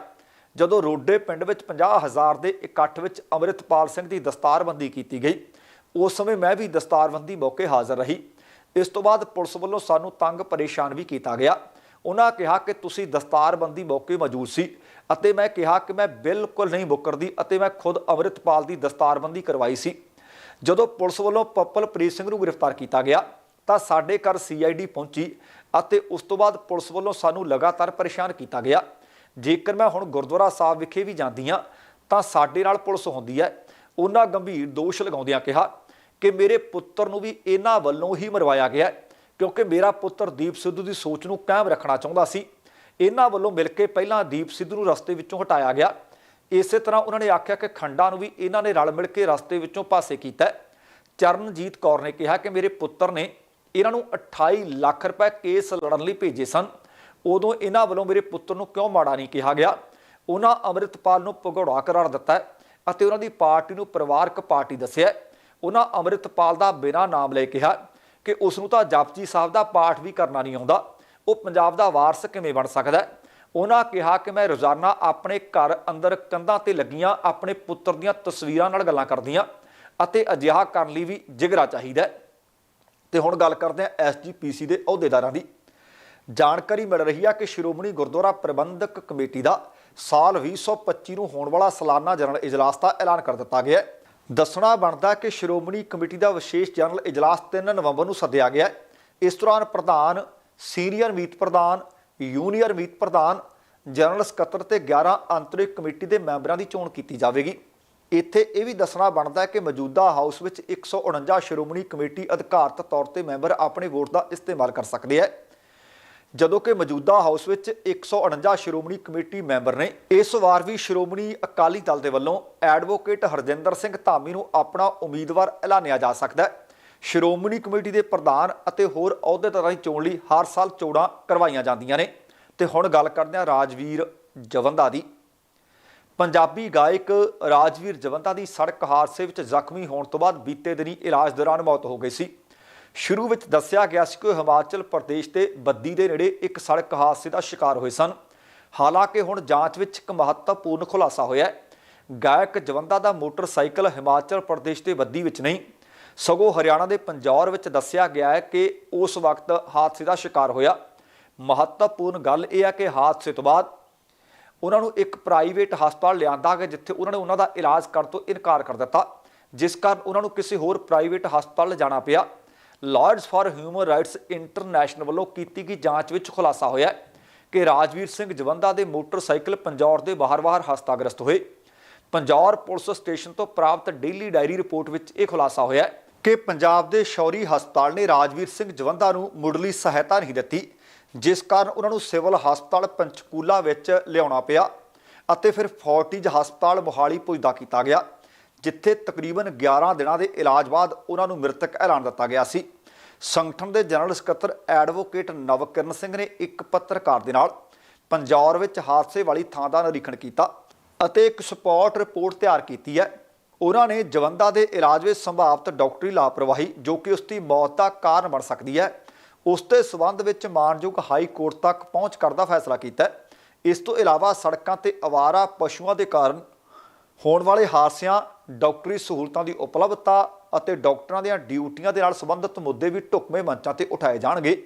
ਜਦੋਂ ਰੋਡੇ ਪਿੰਡ ਵਿੱਚ 50000 ਦੇ ਇਕੱਠ ਵਿੱਚ ਅੰਮ੍ਰਿਤਪਾਲ ਸਿੰਘ ਦੀ ਦਸਤਾਰਬੰਦੀ ਕੀਤੀ ਗਈ, ਉਸ ਸਮੇਂ ਮੈਂ ਵੀ ਦਸਤਾਰਬੰਦੀ ਮੌਕੇ ਹਾਜ਼ਰ ਰਹੀ। ਇਸ ਤੋਂ ਬਾਅਦ ਪੁਲਿਸ ਵੱਲੋਂ ਸਾਨੂੰ ਤੰਗ ਪਰੇਸ਼ਾਨ ਵੀ ਕੀਤਾ ਗਿਆ। ਉਹਨਾਂ ਕਿਹਾ ਕਿ ਤੁਸੀਂ ਦਸਤਾਰਬੰਦੀ ਮੌਕੇ ਮੌਜੂਦ ਸੀ ਅਤੇ ਮੈਂ ਕਿਹਾ ਕਿ ਮੈਂ ਬਿਲਕੁਲ ਨਹੀਂ ਮੁਕਰਦੀ ਅਤੇ ਮੈਂ ਖੁਦ ਅੰਮ੍ਰਿਤਪਾਲ ਦੀ ਦਸਤਾਰਬੰਦੀ ਕਰਵਾਈ ਸੀ। ਜਦੋਂ ਪੁਲਿਸ ਵੱਲੋਂ ਪੱਪਲਪ੍ਰੀਤ ਸਿੰਘ ਨੂੰ ਗ੍ਰਿਫਤਾਰ ਕੀਤਾ ਗਿਆ ਤਾਂ ਸਾਡੇ ਘਰ ਸੀਆਈਡੀ ਪਹੁੰਚੀ ਅਤੇ ਉਸ ਤੋਂ ਬਾਅਦ ਪੁਲਿਸ ਵੱਲੋਂ ਸਾਨੂੰ ਲਗਾਤਾਰ ਪਰੇਸ਼ਾਨ ਕੀਤਾ ਗਿਆ। ਜੇਕਰ ਮੈਂ ਹੁਣ ਗੁਰਦੁਆਰਾ ਸਾਹਿਬ ਵਿਖੇ ਵੀ ਜਾਂਦੀ ਹਾਂ, ਤਾਂ ਸਾਡੇ ਨਾਲ ਪੁਲਿਸ ਹੁੰਦੀ ਹੈ। ਉਹਨਾਂ ਗੰਭੀਰ ਦੋਸ਼ ਲਗਾਉਂਦਿਆਂ ਕਿਹਾ ਕਿ ਮੇਰੇ ਪੁੱਤਰ ਨੂੰ ਵੀ ਇਹਨਾਂ ਵੱਲੋਂ ਹੀ ਮਰਵਾਇਆ ਗਿਆ ਕਿਉਂਕਿ ਮੇਰਾ ਪੁੱਤਰ ਦੀਪ ਸਿੱਧੂ ਦੀ ਸੋਚ ਨੂੰ ਕਾਇਮ ਰੱਖਣਾ ਚਾਹੁੰਦਾ ਸੀ। ਇਹਨਾਂ ਵੱਲੋਂ ਮਿਲ ਕੇ ਪਹਿਲਾਂ ਦੀਪ ਸਿੱਧੂ ਨੂੰ ਰਸਤੇ ਵਿੱਚੋਂ ਹਟਾਇਆ ਗਿਆ। ਇਸੇ ਤਰ੍ਹਾਂ ਉਹਨਾਂ ਨੇ ਆਖਿਆ ਕਿ ਖੰਡਾ ਨੂੰ ਵੀ ਇਹਨਾਂ ਨੇ ਰਲ ਮਿਲ ਕੇ ਰਸਤੇ ਵਿੱਚੋਂ ਪਾਸੇ ਕੀਤਾ ਚਰਨਜੀਤ ਕੌਰ ਨੇ ਕਿਹਾ ਕਿ ਮੇਰੇ ਪੁੱਤਰ ਨੇ ਇਹਨਾਂ ਨੂੰ 28 ਲੱਖ ਰੁਪਏ ਕੇਸ ਲੜਨ ਲਈ ਭੇਜੇ ਸਨ। ਉਦੋਂ ਇਹਨਾਂ ਵੱਲੋਂ ਮੇਰੇ ਪੁੱਤਰ ਨੂੰ ਕਿਉਂ ਮਾੜਾ ਨਹੀਂ ਕਿਹਾ ਗਿਆ? ਉਹਨਾਂ ਅੰਮ੍ਰਿਤਪਾਲ ਨੂੰ ਭਗੌੜਾ ਕਰਾਰ ਦਿੱਤਾ ਅਤੇ ਉਹਨਾਂ ਦੀ ਪਾਰਟੀ ਨੂੰ ਪਰਿਵਾਰਕ ਪਾਰਟੀ ਦੱਸਿਆ ਉਹਨਾਂ ਅੰਮ੍ਰਿਤਪਾਲ ਦਾ ਬਿਨਾਂ ਨਾਮ ਲੈ ਕਿਹਾ ਕਿ ਉਸ ਨੂੰ ਤਾਂ ਜਪਜੀ ਸਾਹਿਬ ਦਾ ਪਾਠ ਵੀ ਕਰਨਾ ਨਹੀਂ ਆਉਂਦਾ। ਉਹ ਪੰਜਾਬ ਦਾ ਵਾਰਸ ਕਿਵੇਂ ਬਣ ਸਕਦਾ ਹੈ? ਉਹਨਾਂ ਕਿਹਾ ਕਿ ਮੈਂ ਰੋਜ਼ਾਨਾ ਆਪਣੇ ਘਰ ਅੰਦਰ ਕੰਧਾਂ ਤੇ ਲੱਗੀਆਂ ਆਪਣੇ ਪੁੱਤਰ ਦੀਆਂ ਤਸਵੀਰਾਂ ਨਾਲ ਗੱਲਾਂ ਕਰਦੀਆਂ ਅਤੇ ਅਜਿਹਾ ਕਰਨ ਲਈ ਵੀ ਜਿਗਰਾ ਚਾਹੀਦਾ ਹੈ। ਤੇ ਹੁਣ ਗੱਲ ਕਰਦੇ ਹਾਂ ਐਸਜੀਪੀਸੀ ਦੇ ਅਹੁਦੇਦਾਰਾਂ ਦੀ। ਜਾਣਕਾਰੀ ਮਿਲ ਰਹੀ ਹੈ ਕਿ ਸ਼੍ਰੋਮਣੀ ਗੁਰਦੁਆਰਾ ਪ੍ਰਬੰਧਕ ਕਮੇਟੀ ਦਾ ਸਾਲ 2025 ਨੂੰ ਹੋਣ ਵਾਲਾ ਸਾਲਾਨਾ ਜਨਰਲ ਇਜਲਾਸ ਦਾ ਐਲਾਨ ਕਰ ਦਿੱਤਾ ਗਿਆ ਹੈ। ਦੱਸਣਾ ਬਣਦਾ ਕਿ ਸ਼੍ਰੋਮਣੀ ਕਮੇਟੀ ਦਾ ਵਿਸ਼ੇਸ਼ ਜਨਰਲ ਇਜਲਾਸ 3 ਨਵੰਬਰ ਨੂੰ ਸੱਦਿਆ ਗਿਆ ਹੈ। ਇਸ ਦੌਰਾਨ ਪ੍ਰਧਾਨ, ਸੀਨੀਅਰ ਮੀਤ ਪ੍ਰਧਾਨ, ਯੂਨੀਅਰ ਮੀਤ ਪ੍ਰਧਾਨ, ਜਨਰਲ ਸਕੱਤਰ ਤੇ 11 ਅੰਤਰਿਕ ਕਮੇਟੀ ਦੇ ਮੈਂਬਰਾਂ ਦੀ ਚੋਣ ਕੀਤੀ ਜਾਵੇਗੀ। ਇੱਥੇ ਇਹ ਵੀ ਦੱਸਣਾ ਬਣਦਾ ਹੈ ਕਿ ਮੌਜੂਦਾ ਹਾਊਸ ਵਿੱਚ 149 ਸ਼੍ਰੋਮਣੀ ਕਮੇਟੀ ਅਧਿਕਾਰਤ ਤੌਰ ਤੇ ਮੈਂਬਰ ਆਪਣੇ ਵੋਟ ਦਾ ਇਸਤੇਮਾਲ ਕਰ ਸਕਦੇ ਹੈ। ਜਦੋਂ ਕਿ ਮੌਜੂਦਾ ਹਾਊਸ ਵਿੱਚ 149 ਸ਼੍ਰੋਮਣੀ ਕਮੇਟੀ ਮੈਂਬਰ ਨੇ ਇਸ ਵਾਰ ਵੀ ਸ਼੍ਰੋਮਣੀ ਅਕਾਲੀ ਦਲ ਦੇ ਵੱਲੋਂ ਐਡਵੋਕੇਟ ਹਰਜਿੰਦਰ ਸਿੰਘ ਧਾਮੀ ਨੂੰ ਆਪਣਾ ਉਮੀਦਵਾਰ ਐਲਾਨਿਆ ਜਾ ਸਕਦਾ ਹੈ। ਸ਼੍ਰੋਮਣੀ ਕਮੇਟੀ ਦੇ ਪ੍ਰਧਾਨ ਅਤੇ ਹੋਰ ਅਹੁਦੇਦਾਰਾਂ ਦੀ ਚੋਣ ਲਈ ਹਰ ਸਾਲ ਚੋਣਾਂ ਕਰਵਾਈਆਂ ਜਾਂਦੀਆਂ ਨੇ। ਤੇ ਹੁਣ ਗੱਲ ਕਰਦੇ ਹਾਂ ਰਾਜਵੀਰ ਜਵੰਦਾ ਦੀ। ਪੰਜਾਬੀ ਗਾਇਕ ਰਾਜਵੀਰ ਜਵੰਦਾ ਦੀ ਸੜਕ ਹਾਦਸੇ ਵਿੱਚ ਜ਼ਖਮੀ ਹੋਣ ਤੋਂ ਬਾਅਦ ਬੀਤੇ ਦਿਨੀ ਇਲਾਜ ਦੌਰਾਨ ਮੌਤ ਹੋ ਗਈ ਸੀ। ਸ਼ੁਰੂ ਵਿੱਚ ਦੱਸਿਆ ਗਿਆ ਸੀ ਕਿ ਉਹ ਹਿਮਾਚਲ ਪ੍ਰਦੇਸ਼ ਦੇ ਬੱਦੀ ਦੇ ਨੇੜੇ ਇੱਕ ਸੜਕ ਹਾਦਸੇ ਦਾ ਸ਼ਿਕਾਰ ਹੋਏ ਸਨ। ਹਾਲਾਂਕਿ ਹੁਣ ਜਾਂਚ ਵਿੱਚ ਇੱਕ ਮਹੱਤਵਪੂਰਨ ਖੁਲਾਸਾ ਹੋਇਆ ਗਾਇਕ ਜਵੰਦਾ ਦਾ ਮੋਟਰਸਾਈਕਲ ਹਿਮਾਚਲ ਪ੍ਰਦੇਸ਼ ਦੇ ਬੱਦੀ ਵਿੱਚ ਨਹੀਂ, ਸਗੋਂ ਹਰਿਆਣਾ ਦੇ ਪੰਜੌਰ ਵਿੱਚ ਦੱਸਿਆ ਗਿਆ ਹੈ ਕਿ ਉਸ ਵਕਤ ਹਾਦਸੇ ਦਾ ਸ਼ਿਕਾਰ ਹੋਇਆ। ਮਹੱਤਵਪੂਰਨ ਗੱਲ ਇਹ ਹੈ ਕਿ ਹਾਦਸੇ ਤੋਂ ਬਾਅਦ ਉਹਨਾਂ ਨੂੰ ਇੱਕ ਪ੍ਰਾਈਵੇਟ ਹਸਪਤਾਲ ਲਿਆਂਦਾ ਗਿਆ ਜਿੱਥੇ ਉਹਨਾਂ ਨੇ ਉਹਨਾਂ ਦਾ ਇਲਾਜ ਕਰਨ ਤੋਂ ਇਨਕਾਰ ਕਰ ਦਿੱਤਾ। ਜਿਸ ਕਾਰਨ ਉਹਨਾਂ ਨੂੰ ਕਿਸੇ ਹੋਰ ਪ੍ਰਾਈਵੇਟ ਹਸਪਤਾਲ ਜਾਣਾ ਪਿਆ। Lords for Human Rights International ਵੱਲੋਂ ਕੀਤੀ ਗਈ ਜਾਂਚ ਵਿੱਚ ਖੁਲਾਸਾ ਹੋਇਆ ਕਿ ਰਾਜਵੀਰ ਸਿੰਘ ਜਵੰਦਾ ਦੇ ਮੋਟਰਸਾਈਕਲ ਪੰਜੌਰ ਦੇ ਬਾਹਰ-ਬਾਹਰ ਹਸਤਾਗ੍ਰਸਤ ਹੋਏ। ਪੰਜੌਰ ਪੁਲਿਸ ਸਟੇਸ਼ਨ ਤੋਂ ਪ੍ਰਾਪਤ ਡੇਲੀ ਡਾਇਰੀ ਰਿਪੋਰਟ ਵਿੱਚ ਇਹ ਖੁਲਾਸਾ ਹੋਇਆ ਕਿ ਪੰਜਾਬ ਦੇ ਸ਼ੌਰੀ ਹਸਪਤਾਲ ਨੇ ਰਾਜਵੀਰ ਸਿੰਘ ਜਵੰਦਾ ਨੂੰ ਮੁੱਢਲੀ ਸਹਾਇਤਾ ਨਹੀਂ ਦਿੱਤੀ। ਜਿਸ ਕਾਰਨ ਉਹਨਾਂ ਨੂੰ ਸਿਵਲ ਹਸਪਤਾਲ ਪੰਚਕੂਲਾ ਵਿੱਚ ਲਿਆਉਣਾ ਪਿਆ ਅਤੇ ਫਿਰ ਫੋਰਟਿਜ ਹਸਪਤਾਲ ਮੋਹਾਲੀ ਪੁੱਜਦਾ ਕੀਤਾ ਗਿਆ, ਜਿੱਥੇ ਤਕਰੀਬਨ 11 ਦਿਨਾਂ ਦੇ ਇਲਾਜ ਬਾਅਦ ਉਹਨਾਂ ਨੂੰ ਮ੍ਰਿਤਕ ਐਲਾਨ ਦਿੱਤਾ ਗਿਆ ਸੀ। ਸੰਗਠਨ ਦੇ ਜਨਰਲ ਸਕੱਤਰ ਐਡਵੋਕੇਟ ਨਵਕਿਰਨ ਸਿੰਘ ਨੇ ਇੱਕ ਪੱਤਰਕਾਰ ਦੇ ਨਾਲ ਪੰਜੌਰ ਵਿੱਚ ਹਾਦਸੇ ਵਾਲੀ ਥਾਂ ਦਾ ਨਿਰੀਖਣ ਕੀਤਾ ਅਤੇ ਇੱਕ ਸਪੌਟ ਰਿਪੋਰਟ ਤਿਆਰ ਕੀਤੀ ਹੈ। ਉਹਨਾਂ ਨੇ ਜਵੰਦਾ ਦੇ ਇਲਾਜ ਵਿੱਚ ਸੰਭਾਵਤ ਡਾਕਟਰੀ ਲਾਪਰਵਾਹੀ ਜੋ ਕਿ ਉਸ ਦੀ ਮੌਤ ਦਾ ਕਾਰਨ ਬਣ ਸਕਦੀ ਹੈ ਉਸ ਦੇ ਸਬੰਧ ਵਿੱਚ ਮਾਨਯੋਗ ਹਾਈ ਕੋਰਟ ਤੱਕ ਪਹੁੰਚ ਕਰਨ ਦਾ ਫੈਸਲਾ ਕੀਤਾ ਇਸ ਤੋਂ ਇਲਾਵਾ ਸੜਕਾਂ ਤੇ ਅਵਾਰਾ ਪਸ਼ੂਆਂ ਦੇ ਕਾਰਨ ਹੋਣ ਵਾਲੇ ਹਾਦਸਿਆਂ, ਡਾਕਟਰੀ ਸਹੂਲਤਾਂ ਦੀ ਉਪਲਬਧਤਾ ਅਤੇ ਡਾਕਟਰਾਂ ਦੀਆਂ ਡਿਊਟੀਆਂ ਦੇ ਨਾਲ ਸੰਬੰਧਿਤ ਮੁੱਦੇ ਵੀ ਢੁਕਵੇਂ ਮੰਚਾਂ ਤੇ ਉਠਾਏ ਜਾਣਗੇ।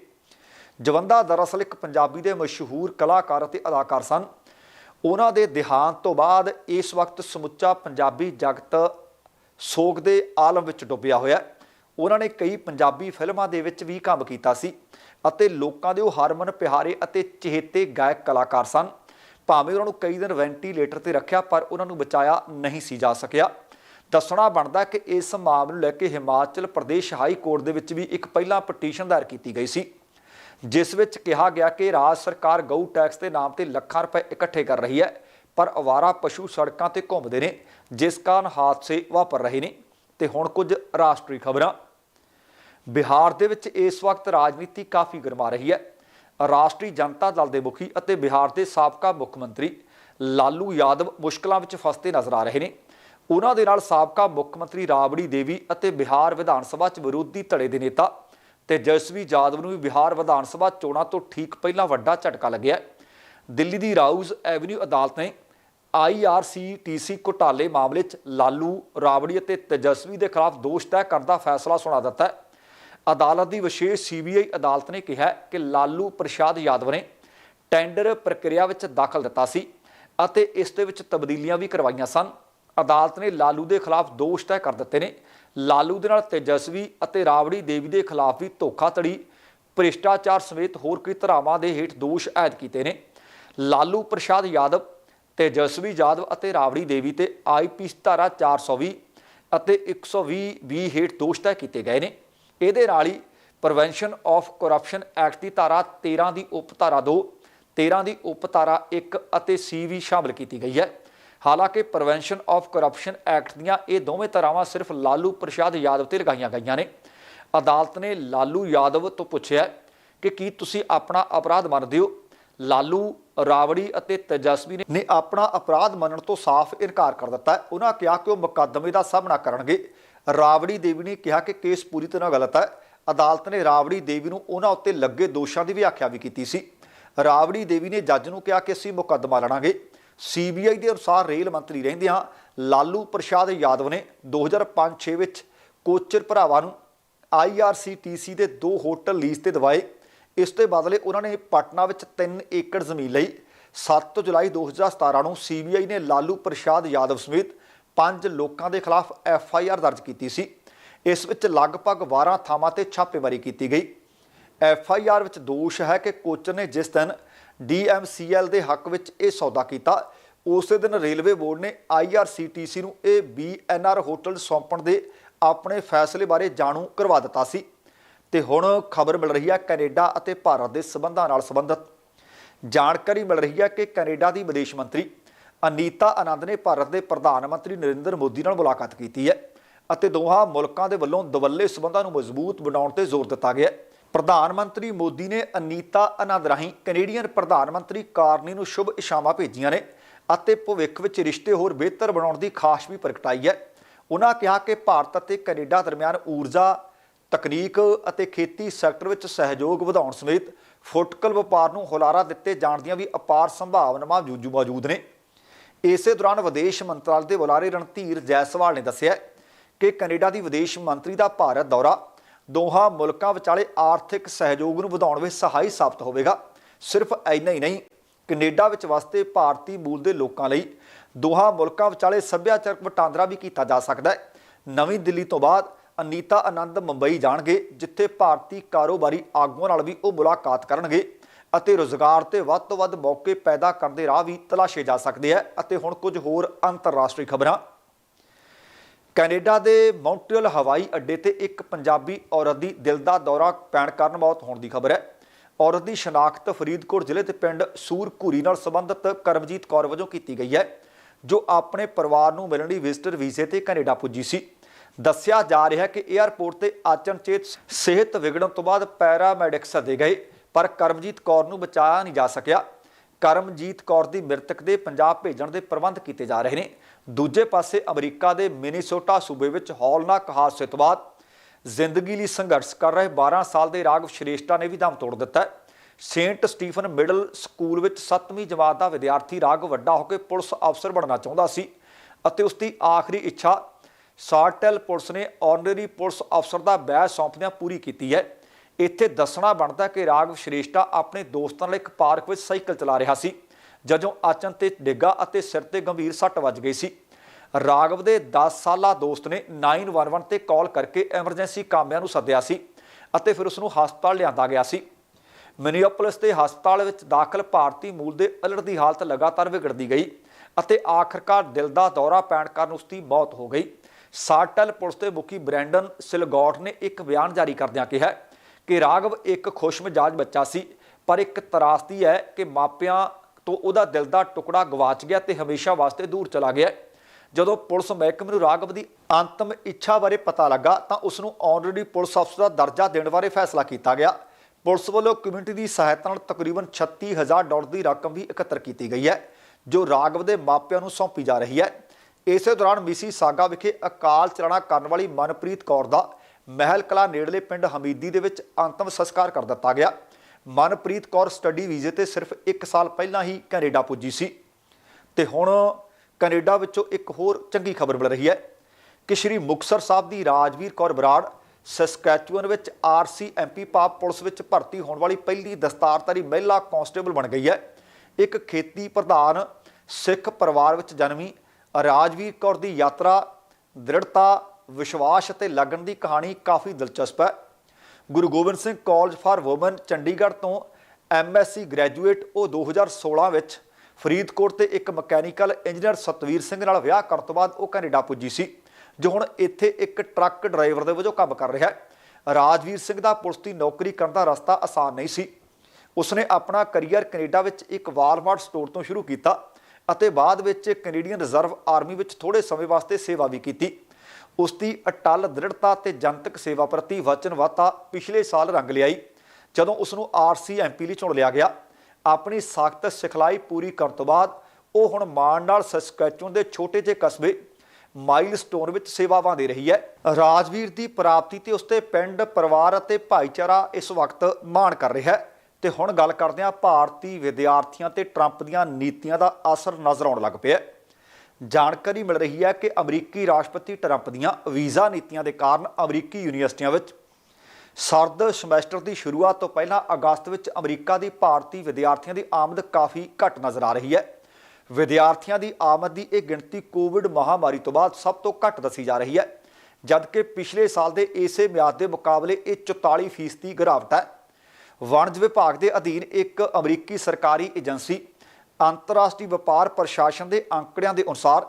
ਜਵੰਦਾ ਦਰਅਸਲ ਇੱਕ ਪੰਜਾਬੀ ਦੇ ਮਸ਼ਹੂਰ ਕਲਾਕਾਰ ਅਤੇ ਅਦਾਕਾਰ ਸਨ। ਉਹਨਾਂ ਦੇ ਦੇਹਾਂਤ ਤੋਂ ਬਾਅਦ ਇਸ ਵਕਤ ਸਮੁੱਚਾ ਪੰਜਾਬੀ ਜਗਤ ਸੋਗ ਦੇ ਆਲਮ ਵਿੱਚ ਡੁੱਬਿਆ ਹੋਇਆ ਹੈ। ਉਹਨਾਂ ਨੇ ਕਈ ਪੰਜਾਬੀ ਫਿਲਮਾਂ ਦੇ ਵਿੱਚ ਵੀ ਕੰਮ ਕੀਤਾ ਸੀ ਅਤੇ ਲੋਕਾਂ ਦੇ ਉਹ ਹਰਮਨ ਪਿਆਰੇ ਅਤੇ ਚਹੇਤੇ ਗਾਇਕ ਕਲਾਕਾਰ ਸਨ। ਭਾਵੇਂ ਉਹਨਾਂ ਨੂੰ ਕਈ ਦਿਨ ਵੈਂਟੀਲੇਟਰ ਤੇ ਰੱਖਿਆ, ਪਰ ਉਹਨਾਂ ਨੂੰ ਬਚਾਇਆ ਨਹੀਂ ਸੀ ਜਾ ਸਕਿਆ। ਦੱਸਣਾ ਬਣਦਾ ਕਿ ਇਸ ਮਾਮਲੇ ਨੂੰ ਲੈ ਕੇ ਹਿਮਾਚਲ ਪ੍ਰਦੇਸ਼ ਹਾਈ ਕੋਰਟ ਦੇ ਵਿੱਚ ਵੀ ਇੱਕ ਪਹਿਲਾਂ ਪਟੀਸ਼ਨ ਦਾਇਰ ਕੀਤੀ ਗਈ ਸੀ, ਜਿਸ ਵਿੱਚ ਕਿਹਾ ਗਿਆ ਕਿ ਰਾਜ ਸਰਕਾਰ ਗਊ ਟੈਕਸ ਦੇ ਨਾਮ ਤੇ ਲੱਖਾਂ ਰੁਪਏ ਇਕੱਠੇ ਕਰ ਰਹੀ ਹੈ, ਪਰ ਅਵਾਰਾ ਪਸ਼ੂ ਸੜਕਾਂ ਤੇ ਘੁੰਮਦੇ ਨੇ, ਜਿਸ ਕਾਰਨ ਹਾਦਸੇ ਵਾਪਰ ਰਹੇ ਨੇ। ਤੇ ਹੁਣ ਕੁਝ ਰਾਸ਼ਟਰੀ ਖਬਰਾਂ। ਬਿਹਾਰ ਦੇ ਵਿੱਚ ਇਸ ਵਕਤ ਰਾਜਨੀਤੀ ਕਾਫੀ ਗਰਮਾ ਰਹੀ ਹੈ। ਰਾਸ਼ਟਰੀ ਜਨਤਾ ਦਲ ਦੇ ਮੁਖੀ ਅਤੇ ਬਿਹਾਰ ਦੇ ਸਾਬਕਾ ਮੁੱਖ ਮੰਤਰੀ ਲਾਲੂ ਯਾਦਵ ਮੁਸ਼ਕਲਾਂ ਵਿੱਚ ਫਸਦੇ ਨਜ਼ਰ ਆ ਰਹੇ ਨੇ। ਉਹਨਾਂ ਦੇ ਨਾਲ ਸਾਬਕਾ ਮੁੱਖ ਮੰਤਰੀ ਰਾਬੜੀ ਦੇਵੀ ਅਤੇ ਬਿਹਾਰ ਵਿਧਾਨ ਸਭਾ 'ਚ ਵਿਰੋਧੀ ਧੜੇ ਦੇ ਨੇਤਾ ਤੇ ਜਸਵੀ ਯਾਦਵ ਨੂੰ ਵੀ ਬਿਹਾਰ ਵਿਧਾਨ ਸਭਾ ਚੋਣਾਂ ਤੋਂ ਠੀਕ ਪਹਿਲਾਂ ਵੱਡਾ ਝਟਕਾ ਲੱਗਿਆ ਦਿੱਲੀ ਦੀ ਰਾਊਜ਼ ਐਵਨਿਊ ਅਦਾਲਤ ਨੇ ਆਈਆਰਸੀਟੀਸੀ ਘੁਟਾਲੇ ਮਾਮਲੇ 'ਚ ਲਾਲੂ, ਰਾਬੜੀ ਅਤੇ ਤੇਜਸਵੀ ਦੇ ਖਿਲਾਫ ਦੋਸ਼ ਤੈਅ ਕਰਨ ਦਾ ਫੈਸਲਾ ਸੁਣਾ ਦਿੱਤਾ ਹੈ। ਅਦਾਲਤ ਦੀ ਵਿਸ਼ੇਸ਼ ਸੀਬੀਆਈ ਅਦਾਲਤ ਨੇ ਕਿਹਾ ਕਿ ਲਾਲੂ ਪ੍ਰਸ਼ਾਦ ਯਾਦਵ ਨੇ ਟੈਂਡਰ ਪ੍ਰਕਿਰਿਆ ਵਿੱਚ ਦਾਖਲ ਦਿੱਤਾ ਸੀ ਅਤੇ ਇਸ ਦੇ ਵਿੱਚ ਤਬਦੀਲੀਆਂ ਵੀ ਕਰਵਾਈਆਂ ਸਨ। ਅਦਾਲਤ ਨੇ ਲਾਲੂ ਦੇ ਖਿਲਾਫ ਦੋਸ਼ ਤੈਅ ਕਰ ਦਿੱਤੇ ਨੇ। ਲਾਲੂ ਦੇ ਨਾਲ ਤੇਜਸਵੀ ਅਤੇ ਰਾਵੜੀ ਦੇਵੀ ਦੇ ਖਿਲਾਫ ਵੀ ਧੋਖਾਧੜੀ, ਭ੍ਰਿਸ਼ਟਾਚਾਰ ਸਮੇਤ ਹੋਰ ਕਈ ਧਾਰਾਵਾਂ ਦੇ ਹੇਠ ਦੋਸ਼ ਆਇਦ ਕੀਤੇ ਨੇ। ਲਾਲੂ ਪ੍ਰਸ਼ਾਦ ਯਾਦਵ, ਤੇਜਸਵੀ ਯਾਦਵ ਅਤੇ ਰਾਵੜੀ ਦੇਵੀ ਤੇ ਆਈਪੀਸੀ ਧਾਰਾ 420 ਅਤੇ 120 ਵੀ ਹੇਠ ਦੋਸ਼ ਤੈਅ ਕੀਤੇ ਗਏ ਨੇ। ਇਹਦੇ ਨਾਲ ਹੀ ਪ੍ਰੀਵੈਂਸ਼ਨ ਆਫ ਕਰਪਸ਼ਨ ਐਕਟ ਦੀ ਧਾਰਾ 13 ਦੀ ਉਪ ਧਾਰਾ 2 13 ਦੀ ਉਪ ਧਾਰਾ 1 ਅਤੇ ਸੀ ਵੀ ਸ਼ਾਮਲ ਕੀਤੀ ਗਈ ਹੈ। ਹਾਲਾਂਕਿ ਪ੍ਰੀਵੈਂਸ਼ਨ ਆਫ ਕਰਪਸ਼ਨ ਐਕਟ ਦੀਆਂ ਇਹ ਦੋਵੇਂ ਧਾਰਾਵਾਂ ਸਿਰਫ ਲਾਲੂ ਪ੍ਰਸ਼ਾਦ ਯਾਦਵ ਤੇ ਲਗਾਈਆਂ ਗਈਆਂ ਨੇ। ਅਦਾਲਤ ਨੇ ਲਾਲੂ ਯਾਦਵ ਤੋਂ ਪੁੱਛਿਆ ਕਿ ਕੀ ਤੁਸੀਂ ਆਪਣਾ ਅਪਰਾਧ ਮੰਨਦੇ ਹੋ? ਲਾਲੂ, ਰਾਵੜੀ ਅਤੇ ਤੇਜਸਵੀ ਨੇ- ਨੇ ਆਪਣਾ ਅਪਰਾਧ ਮੰਨਣ ਤੋਂ ਸਾਫ਼ ਇਨਕਾਰ ਕਰ ਦਿੱਤਾ ਹੈ। ਉਹਨਾਂ ਕਿਹਾ ਕਿ ਉਹ ਮੁਕੱਦਮੇ ਦਾ ਸਾਹਮਣਾ ਕਰਨਗੇ। ਰਾਵੜੀ ਦੇਵੀ ਨੇ ਕਿਹਾ ਕਿ ਕੇਸ ਪੂਰੀ ਤਰ੍ਹਾਂ ਗਲਤ ਹੈ। ਅਦਾਲਤ ਨੇ ਰਾਵੜੀ ਦੇਵੀ ਨੂੰ ਉਹਨਾਂ ਉੱਤੇ ਲੱਗੇ ਦੋਸ਼ਾਂ ਦੀ ਵਿਆਖਿਆ ਵੀ ਕੀਤੀ ਸੀ। ਰਾਵੜੀ ਦੇਵੀ ਨੇ ਜੱਜ ਨੂੰ ਕਿਹਾ ਕਿ ਅਸੀਂ ਮੁਕੱਦਮਾ ਲੜਾਂਗੇ। ਸੀਬੀਆਈ ਦੇ ਅਨੁਸਾਰ ਰੇਲ ਮੰਤਰੀ ਰਹਿੰਦਿਆਂ ਲਾਲੂ ਪ੍ਰਸ਼ਾਦ ਯਾਦਵ ਨੇ 2005-6 ਵਿੱਚ ਕੋਚਰ ਭਰਾਵਾਂ ਨੂੰ ਆਈਆਰਸੀਟੀਸੀ ਦੇ ਦੋ ਹੋਟਲ ਲੀਜ਼ ਤੇ ਦਿਵਾਏ। ਇਸ ਦੇ ਬਦਲੇ ਉਹਨਾਂ ਨੇ ਪਟਨਾ ਵਿੱਚ 3 ਏਕੜ ਜ਼ਮੀਨ ਲਈ 7 ਜੁਲਾਈ 2017 ਨੂੰ ਸੀਬੀਆਈ ਨੇ ਲਾਲੂ ਪ੍ਰਸ਼ਾਦ ਯਾਦਵ ਸਮੇਤ ਪੰਜ ਲੋਕਾਂ ਦੇ ਖਿਲਾਫ ਐਫ ਆਈ ਆਰ ਦਰਜ ਕੀਤੀ ਸੀ। ਇਸ ਵਿੱਚ ਲਗਭਗ 12 ਥਾਵਾਂ ਤੇ ਛਾਪੇਮਾਰੀ ਕੀਤੀ ਗਈ। ਐਫ ਆਈ ਆਰ ਵਿੱਚ ਦੋਸ਼ ਹੈ ਕਿ ਕੋਚਰ ਨੇ ਜਿਸ ਦਿਨ ਡੀ ਐੱਮ ਸੀ ਡੀਐਮਸੀਐਲ ਦੇ ਹੱਕ ਵਿੱਚ ਇਹ ਸੌਦਾ ਕੀਤਾ, ਉਸੇ ਦਿਨ ਰੇਲਵੇ ਬੋਰਡ ਨੇ I R C T C ਨੂੰ ਇਹ ਬੀ ਐੱਨ ਆਰ ਹੋਟਲ ਸੌਂਪਣ ਦੇ ਆਪਣੇ ਫੈਸਲੇ ਬਾਰੇ ਜਾਣੂ ਕਰਵਾ ਦਿੱਤਾ ਸੀ। ਤੇ ਹੁਣ ਖਬਰ ਮਿਲ ਰਹੀ ਹੈ ਕੈਨੇਡਾ ਅਤੇ ਭਾਰਤ ਦੇ ਸਬੰਧਾਂ ਨਾਲ ਸੰਬੰਧਿਤ। ਜਾਣਕਾਰੀ ਮਿਲ ਰਹੀ ਹੈ ਕਿ ਕੈਨੇਡਾ ਦੀ ਵਿਦੇਸ਼ ਮੰਤਰੀ ਅਨੀਤਾ ਆਨੰਦ ਨੇ ਭਾਰਤ ਦੇ ਪ੍ਰਧਾਨ ਮੰਤਰੀ ਨਰਿੰਦਰ ਮੋਦੀ ਨਾਲ ਮੁਲਾਕਾਤ ਕੀਤੀ ਹੈ ਅਤੇ ਦੋਹਾਂ ਮੁਲਕਾਂ ਦੇ ਵੱਲੋਂ ਦਵੱਲੇ ਸਬੰਧਾਂ ਨੂੰ ਮਜ਼ਬੂਤ ਬਣਾਉਣ ਤੇ ਜ਼ੋਰ ਦਿੱਤਾ ਗਿਆ ਹੈ। ਪ੍ਰਧਾਨ ਮੰਤਰੀ ਮੋਦੀ ਨੇ ਅਨੀਤਾ ਆਨੰਦ ਰਾਹੀਂ ਕੈਨੇਡੀਅਨ ਪ੍ਰਧਾਨ ਮੰਤਰੀ ਕਾਰਨੀ ਨੂੰ ਸ਼ੁਭ ਇਸ਼ਾਵਾਂ ਭੇਜੀਆਂ ਨੇ ਅਤੇ ਭਵਿੱਖ ਵਿੱਚ ਰਿਸ਼ਤੇ ਹੋਰ ਬਿਹਤਰ ਬਣਾਉਣ ਦੀ ਖਾਸ਼ ਵੀ ਪ੍ਰਗਟਾਈ ਹੈ। ਉਹਨਾਂ ਕਿਹਾ ਕਿ ਭਾਰਤ ਅਤੇ ਕੈਨੇਡਾ ਦਰਮਿਆਨ ਊਰਜਾ, ਤਕਨੀਕ ਅਤੇ ਖੇਤੀ ਸੈਕਟਰ ਵਿੱਚ ਸਹਿਯੋਗ ਵਧਾਉਣ ਸਮੇਤ ਫੁੱਟਕਲ ਵਪਾਰ ਨੂੰ ਹੁਲਾਰਾ ਦਿੱਤੇ ਜਾਣ ਦੀਆਂ ਵੀ ਅਪਾਰ ਸੰਭਾਵਨਾਵਾਂ ਜੂਜੂ ਮੌਜੂਦ ਨੇ। ਇਸੇ ਦੌਰਾਨ ਵਿਦੇਸ਼ ਮੰਤਰਾਲੇ ਦੇ ਬੁਲਾਰੇ ਰਣਧੀਰ ਜੈਸਵਾਲ ਨੇ ਦੱਸਿਆ ਕਿ ਕੈਨੇਡਾ ਦੀ ਵਿਦੇਸ਼ ਮੰਤਰੀ ਦਾ ਭਾਰਤ ਦੌਰਾ ਦੋਹਾਂ ਮੁਲਕਾਂ ਵਿਚਾਲੇ ਆਰਥਿਕ ਸਹਿਯੋਗ ਨੂੰ ਵਧਾਉਣ ਵਿੱਚ ਸਹਾਈ ਸਾਬਤ ਹੋਵੇਗਾ। ਸਿਰਫ ਇੰਨਾ ਹੀ ਨਹੀਂ, ਕੈਨੇਡਾ ਵਿੱਚ ਵਸਦੇ ਭਾਰਤੀ ਮੂਲ ਦੇ ਲੋਕਾਂ ਲਈ ਦੋਹਾਂ ਮੁਲਕਾਂ ਵਿਚਾਲੇ ਸੱਭਿਆਚਾਰਕ ਵਟਾਂਦਰਾ ਵੀ ਕੀਤਾ ਜਾ ਸਕਦਾ ਹੈ। ਨਵੀਂ ਦਿੱਲੀ ਤੋਂ ਬਾਅਦ ਅਨੀਤਾ ਆਨੰਦ ਮੁੰਬਈ ਜਾਣਗੇ, ਜਿੱਥੇ ਭਾਰਤੀ ਕਾਰੋਬਾਰੀ ਆਗੂਆਂ ਨਾਲ ਵੀ ਉਹ ਮੁਲਾਕਾਤ ਕਰਨਗੇ। ਅਤੇ ਰੋਜ਼ਗਾਰ ਤੇ ਵੱਧ ਤੋਂ ਵੱਧ ਮੌਕੇ ਪੈਦਾ ਕਰਨ ਦੇ ਰਾਹ ਵੀ ਤਲਾਸ਼ੇ ਜਾ ਸਕਦੇ ਆ ਅਤੇ ਹੁਣ ਕੁਝ ਹੋਰ ਅੰਤਰਰਾਸ਼ਟਰੀ ਖਬਰਾਂ। ਕੈਨੇਡਾ ਦੇ ਮੌਂਟਰੀਅਲ ਹਵਾਈ ਅੱਡੇ ਤੇ ਇੱਕ ਪੰਜਾਬੀ ਔਰਤ ਦੀ ਦਿਲ ਦਾ ਦੌਰਾ ਪੈਣ ਕਾਰਨ ਮੌਤ ਹੋਣ ਦੀ ਖਬਰ ਹੈ। ਔਰਤ ਦੀ ਸ਼ਨਾਖਤ ਫਰੀਦਕੋਟ ਜ਼ਿਲ੍ਹੇ ਦੇ ਪਿੰਡ ਸੂਰਘੂਰੀ ਨਾਲ ਸੰਬੰਧਿਤ ਕਰਮਜੀਤ ਕੌਰ ਵਜੋਂ ਕੀਤੀ ਗਈ ਹੈ, ਜੋ ਆਪਣੇ ਪਰਿਵਾਰ ਨੂੰ ਮਿਲਣ ਲਈ ਵਿਜ਼ਟਰ ਵੀਜ਼ੇ ਤੇ ਕੈਨੇਡਾ ਪੁੱਜੀ ਸੀ। ਦੱਸਿਆ ਜਾ ਰਿਹਾ ਹੈ ਕਿ 에ਅਰਪੋਰਟ ਤੇ ਅਚਨਚੇਤ ਸਿਹਤ ਵਿਗੜਨ ਤੋਂ ਬਾਅਦ ਪੈਰਾਮੈਡਿਕ ਸੱਦੇ ਗਏ। ਪਰ ਕਰਮਜੀਤ ਕੌਰ ਨੂੰ ਬਚਾਇਆ ਨਹੀਂ ਜਾ ਸਕਿਆ। ਕਰਮਜੀਤ ਕੌਰ ਦੀ ਮ੍ਰਿਤਕ ਦੇ ਪੰਜਾਬ ਭੇਜਣ ਦੇ ਪ੍ਰਬੰਧ ਕੀਤੇ ਜਾ ਰਹੇ ਨੇ। ਦੂਜੇ ਪਾਸੇ ਅਮਰੀਕਾ ਦੇ ਮਿਨੀਸੋਟਾ ਸੂਬੇ ਵਿੱਚ ਹੌਲਨਾਕ ਹਾਦਸੇ ਤੋਂ ਬਾਅਦ ਜ਼ਿੰਦਗੀ ਲਈ ਸੰਘਰਸ਼ ਕਰ ਰਹੇ 12 ਸਾਲ ਦੇ ਰਾਘਵ ਸ਼੍ਰੇਸ਼ਟਾ ਨੇ ਵੀ ਦਮ ਤੋੜ ਦਿੱਤਾ ਹੈ। ਸੇਂਟ ਸਟੀਫਨ ਮਿਡਲ ਸਕੂਲ ਵਿੱਚ 7ਵੀਂ ਜਮਾਤ ਦਾ ਵਿਦਿਆਰਥੀ ਰਾਗ ਵੱਡਾ ਹੋ ਕੇ ਪੁਲਿਸ ਅਫਸਰ ਬਣਨਾ ਚਾਹੁੰਦਾ ਸੀ ਅਤੇ ਉਸ ਦੀ ਆਖਰੀ ਇੱਛਾ ਸਾਰਟੈਲ ਪੁਲਿਸ ਨੇ ਆਨਰੇਰੀ ਪੁਲਿਸ ਅਫਸਰ ਦਾ ਬੈਜ ਸੌਂਪਦਿਆਂ ਪੂਰੀ ਕੀਤੀ ਹੈ। ਇੱਥੇ ਦੱਸਣਾ ਬਣਦਾ ਕਿ ਰਾਘਵ ਸ਼੍ਰੇਸ਼ਟਾ ਆਪਣੇ ਦੋਸਤਾਂ ਨਾਲ ਇੱਕ ਪਾਰਕ ਵਿੱਚ ਸਾਈਕਲ ਚਲਾ ਰਿਹਾ ਸੀ, ਜਦੋਂ ਅਚਨ ਤੇ ਡਿੱਗਾ ਅਤੇ ਸਿਰ ਤੇ ਗੰਭੀਰ ਸੱਟ ਵੱਜ ਗਈ ਸੀ। ਰਾਘਵ ਦੇ 10 ਸਾਲਾ ਦੋਸਤ ਨੇ 911 ਤੇ ਕਾਲ ਕਰਕੇ ਐਮਰਜੈਂਸੀ ਕਾਮਿਆਂ ਨੂੰ ਸੱਦਿਆ ਸੀ ਅਤੇ ਫਿਰ ਉਸ ਨੂੰ ਹਸਪਤਾਲ ਲਿਆਂਦਾ ਗਿਆ ਸੀ। ਮਿਨੀਓਪੋਲਿਸ ਦੇ ਹਸਪਤਾਲ ਵਿੱਚ ਦਾਖਲ ਭਾਰਤੀ ਮੂਲ ਦੇ ਅਲੜ ਦੀ ਹਾਲਤ ਲਗਾਤਾਰ ਵਿਗੜਦੀ ਗਈ ਅਤੇ ਆਖਰਕਾਰ ਦਿਲ ਦਾ ਦੌਰਾ ਪੈਣ ਕਾਰਨ ਉਸ ਦੀ ਮੌਤ ਹੋ ਗਈ। ਸਾਰਟਲ ਪੁਲਿਸ ਦੇ ਮੁਖੀ ਬ੍ਰੈਂਡਨ ਸਿਲਗੌਟ ਨੇ ਇੱਕ ਬਿਆਨ ਜਾਰੀ ਕਰਦਿਆਂ ਕਿਹਾ ਕਿ ਰਾਘਵ ਇੱਕ ਖੁਸ਼ਮਿਜਾਜ ਬੱਚਾ ਸੀ, ਪਰ ਇੱਕ ਤਰਾਸਦੀ ਹੈ ਕਿ ਮਾਪਿਆਂ ਤੋਂ ਉਹਦਾ ਦਿਲ ਦਾ ਟੁਕੜਾ ਗਵਾਚ ਗਿਆ ਤੇ ਹਮੇਸ਼ਾ ਵਾਸਤੇ ਦੂਰ ਚਲਾ ਗਿਆ ਜਦੋਂ ਪੁਲਿਸ ਮਹਿਕਮੇ ਨੂੰ ਰਾਘਵ ਦੀ ਅੰਤਮ ਇੱਛਾ ਬਾਰੇ ਪਤਾ ਲੱਗਾ, ਤਾਂ ਉਸ ਨੂੰ ਆਨਰੇਡੀ ਪੁਲਿਸ ਅਫਸਰ ਦਾ ਦਰਜਾ ਦੇਣ ਬਾਰੇ ਫੈਸਲਾ ਕੀਤਾ ਗਿਆ। ਪੁਲਿਸ ਵੱਲੋਂ ਕਮਿਊਨਿਟੀ ਦੀ ਸਹਾਇਤਾ ਨਾਲ ਤਕਰੀਬਨ 36000 ਡਾਲਰ ਦੀ ਰਕਮ ਵੀ ਇਕੱਤਰ ਕੀਤੀ ਗਈ ਹੈ, ਜੋ ਰਾਘਵ ਦੇ ਮਾਪਿਆਂ ਨੂੰ ਸੌਂਪੀ ਜਾ ਰਹੀ ਹੈ। ਇਸੇ ਦੌਰਾਨ ਮਿਸੀ ਸਾਗਾ ਵਿਖੇ ਅਕਾਲ ਚਲਾਣਾ ਕਰਨ ਵਾਲੀ ਮਨਪ੍ਰੀਤ ਕੌਰ ਦਾ ਮਹਿਲ ਕਲਾ ਨੇੜਲੇ ਪਿੰਡ ਹਮੀਦੀ ਦੇ ਵਿੱਚ ਅੰਤਮ ਸੰਸਕਾਰ ਕਰ ਦਿੱਤਾ ਗਿਆ। ਮਨਪ੍ਰੀਤ ਕੌਰ ਸਟੱਡੀ ਵੀਜ਼ੇ ਤੇ ਸਿਰਫ 1 ਸਾਲ ਪਹਿਲਾਂ ਹੀ ਕੈਨੇਡਾ ਪੁੱਜੀ ਸੀ। ਤੇ ਹੁਣ ਕੈਨੇਡਾ ਵਿੱਚੋਂ ਇੱਕ ਹੋਰ ਚੰਗੀ ਖਬਰ ਮਿਲ ਰਹੀ ਹੈ ਕਿ ਸ਼੍ਰੀ ਮੁਕਤਸਰ ਸਾਹਿਬ ਦੀ ਰਾਜਵੀਰ ਕੌਰ ਬਰਾੜ ਸਸਕੈਚੂਅਨ ਵਿੱਚ ਆਰਸੀਐਮਪੀ ਪਾਪ ਪੁਲਿਸ ਵਿੱਚ ਭਰਤੀ ਹੋਣ ਵਾਲੀ ਪਹਿਲੀ ਦਸਤਾਰਧਾਰੀ ਮਹਿਲਾ ਕਾਂਸਟੇਬਲ ਬਣ ਗਈ ਹੈ। ਇੱਕ ਖੇਤੀ ਪ੍ਰਧਾਨ, ਸਿੱਖ ਪਰਿਵਾਰ ਵਿੱਚ ਜਨਮੀ ਰਾਜਵੀਰ ਕੌਰ ਦੀ ਯਾਤਰਾ ਦ੍ਰਿੜਤਾ ਵਿਸ਼ਵਾਸ ਅਤੇ ਲਗਨ ਦੀ ਕਹਾਣੀ ਕਾਫੀ ਦਿਲਚਸਪ ਹੈ। Guru Gobind Singh college for women Chandigarh ਤੋਂ ਐਮਐਸਸੀ ਗ੍ਰੈਜੂਏਟ, ਉਹ 2016 ਵਿੱਚ ਫਰੀਦਕੋਟ ਤੇ ਇੱਕ ਮਕੈਨੀਕਲ ਇੰਜੀਨੀਅਰ ਸਤਵੀਰ ਸਿੰਘ ਨਾਲ ਵਿਆਹ ਕਰਨ ਤੋਂ ਬਾਅਦ ਉਹ ਕੈਨੇਡਾ ਪੁੱਜੀ ਸੀ, ਜੋ ਹੁਣ ਇੱਥੇ ਇੱਕ ਟਰੱਕ ਡਰਾਈਵਰ ਦੇ ਵਜੋਂ ਕੰਮ ਕਰ ਰਿਹਾ ਹੈ। ਰਾਜਵੀਰ ਸਿੰਘ ਦਾ ਪੁਲਿਸ ਦੀ ਨੌਕਰੀ ਕਰਨ ਦਾ ਰਸਤਾ ਆਸਾਨ ਨਹੀਂ ਸੀ। ਉਸਨੇ ਆਪਣਾ ਕੈਰੀਅਰ ਕੈਨੇਡਾ ਵਿੱਚ ਇੱਕ ਵਾਲਮਾਰਟ ਸਟੋਰ ਤੋਂ ਸ਼ੁਰੂ ਕੀਤਾ ਅਤੇ ਬਾਅਦ ਵਿੱਚ ਕੈਨੇਡੀਅਨ ਰਿਜ਼ਰਵ ਆਰਮੀ ਵਿੱਚ ਥੋੜੇ ਸਮੇਂ ਵਾਸਤੇ ਸੇਵਾ ਵੀ ਕੀਤੀ। ਉਸ ਦੀ ਅਟਲ ਦ੍ਰਿੜਤਾ ਤੇ ਜਨਤਕ ਸੇਵਾ ਪ੍ਰਤੀ ਵਚਨਬੱਧਤਾ ਪਿਛਲੇ ਸਾਲ ਰੰਗ ਲਿਆਈ। ਜਦੋਂ ਉਸ ਨੂੰ ਆਰਸੀਐਮਪੀ ਲਈ ਚੁਣ ਲਿਆ ਗਿਆ, ਆਪਣੀ ਸਾਖਤ ਸਿਖਲਾਈ ਪੂਰੀ ਕਰਨ ਤੋਂ ਬਾਅਦ ਉਹ ਹੁਣ ਮਾਣ ਨਾਲ ਸਸਕੈਚੂਨ ਦੇ ਛੋਟੇ ਜਿਹੇ ਕਸਬੇ ਮਾਈਲਸਟੋਨ ਵਿੱਚ ਸੇਵਾਵਾਂ ਦੇ ਰਹੀ ਹੈ। ਰਾਜਵੀਰ ਦੀ ਪ੍ਰਾਪਤੀ ਤੇ ਉਸਦੇ ਪਿੰਡ, ਪਰਿਵਾਰ ਅਤੇ ਭਾਈਚਾਰਾ ਇਸ ਵਕਤ ਮਾਣ ਕਰ ਰਿਹਾ ਹੈ। ਤੇ ਹੁਣ ਗੱਲ ਕਰਦੇ ਹਾਂ ਭਾਰਤੀ ਵਿਦਿਆਰਥੀਆਂ ਤੇ ਟਰੰਪ ਦੀਆਂ ਨੀਤੀਆਂ ਦਾ ਅਸਰ ਨਜ਼ਰ ਆਉਣ ਲੱਗ ਪਿਆ ਹੈ। ਜਾਣਕਾਰੀ ਮਿਲ ਰਹੀ ਹੈ ਕਿ ਅਮਰੀਕੀ ਰਾਸ਼ਟਰਪਤੀ ਟਰੰਪ ਦੀਆਂ ਵੀਜ਼ਾ ਨੀਤੀਆਂ ਦੇ ਕਾਰਨ ਅਮਰੀਕੀ ਯੂਨੀਵਰਸਿਟੀਆਂ ਵਿੱਚ ਸਰਦ ਸਮੈਸਟਰ ਦੀ ਸ਼ੁਰੂਆਤ ਤੋਂ ਪਹਿਲਾਂ ਅਗਸਤ ਵਿੱਚ ਅਮਰੀਕਾ ਦੀ ਭਾਰਤੀ ਵਿਦਿਆਰਥੀਆਂ ਦੀ ਆਮਦ ਕਾਫੀ ਘੱਟ ਨਜ਼ਰ ਆ ਰਹੀ ਹੈ। ਵਿਦਿਆਰਥੀਆਂ ਦੀ ਆਮਦ ਦੀ ਇਹ ਗਿਣਤੀ ਕੋਵਿਡ ਮਹਾਮਾਰੀ ਤੋਂ ਬਾਅਦ ਸਭ ਤੋਂ ਘੱਟ ਦੱਸੀ ਜਾ ਰਹੀ ਹੈ, ਜਦਕਿ ਪਿਛਲੇ ਸਾਲ ਦੇ ਇਸੇ ਮਿਆਦ ਦੇ ਮੁਕਾਬਲੇ ਇਹ 44% ਦੀ ਗਿਰਾਵਟ ਹੈ। ਵਣਜ ਵਿਭਾਗ ਦੇ ਅਧੀਨ ਇੱਕ ਅਮਰੀਕੀ ਸਰਕਾਰੀ ਏਜੰਸੀ ਅੰਤਰਰਾਸ਼ਟਰੀ ਵਪਾਰ ਪ੍ਰਸ਼ਾਸਨ ਦੇ ਅੰਕੜਿਆਂ ਦੇ ਅਨੁਸਾਰ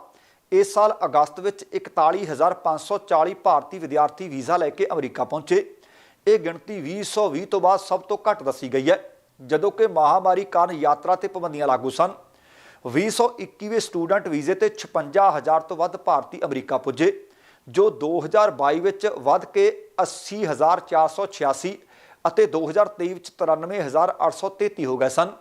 ਇਸ ਸਾਲ ਅਗਸਤ ਵਿੱਚ 41540 ਭਾਰਤੀ ਵਿਦਿਆਰਥੀ ਵੀਜ਼ਾ ਲੈ ਕੇ ਅਮਰੀਕਾ ਪਹੁੰਚੇ। ਇਹ ਗਿਣਤੀ 2020 ਤੋਂ ਬਾਅਦ ਸਭ ਤੋਂ ਘੱਟ ਦੱਸੀ ਗਈ ਹੈ, ਜਦੋਂ ਕਿ ਮਹਾਮਾਰੀ ਕਾਰਨ ਯਾਤਰਾ ਤੇ ਪਾਬੰਦੀਆਂ ਲਾਗੂ ਸਨ। 2021ਵੇਂ ਸਟੂਡੈਂਟ ਵੀਜ਼ੇ ਤੇ 56000 ਤੋਂ ਵੱਧ ਭਾਰਤੀ ਅਮਰੀਕਾ ਪੁੱਜੇ, ਜੋ 2022 ਵਿੱਚ ਵੱਧ ਕੇ 80486 ਅਤੇ 2023 ਵਿੱਚ 93833 ਹੋ ਗਏ ਸਨ।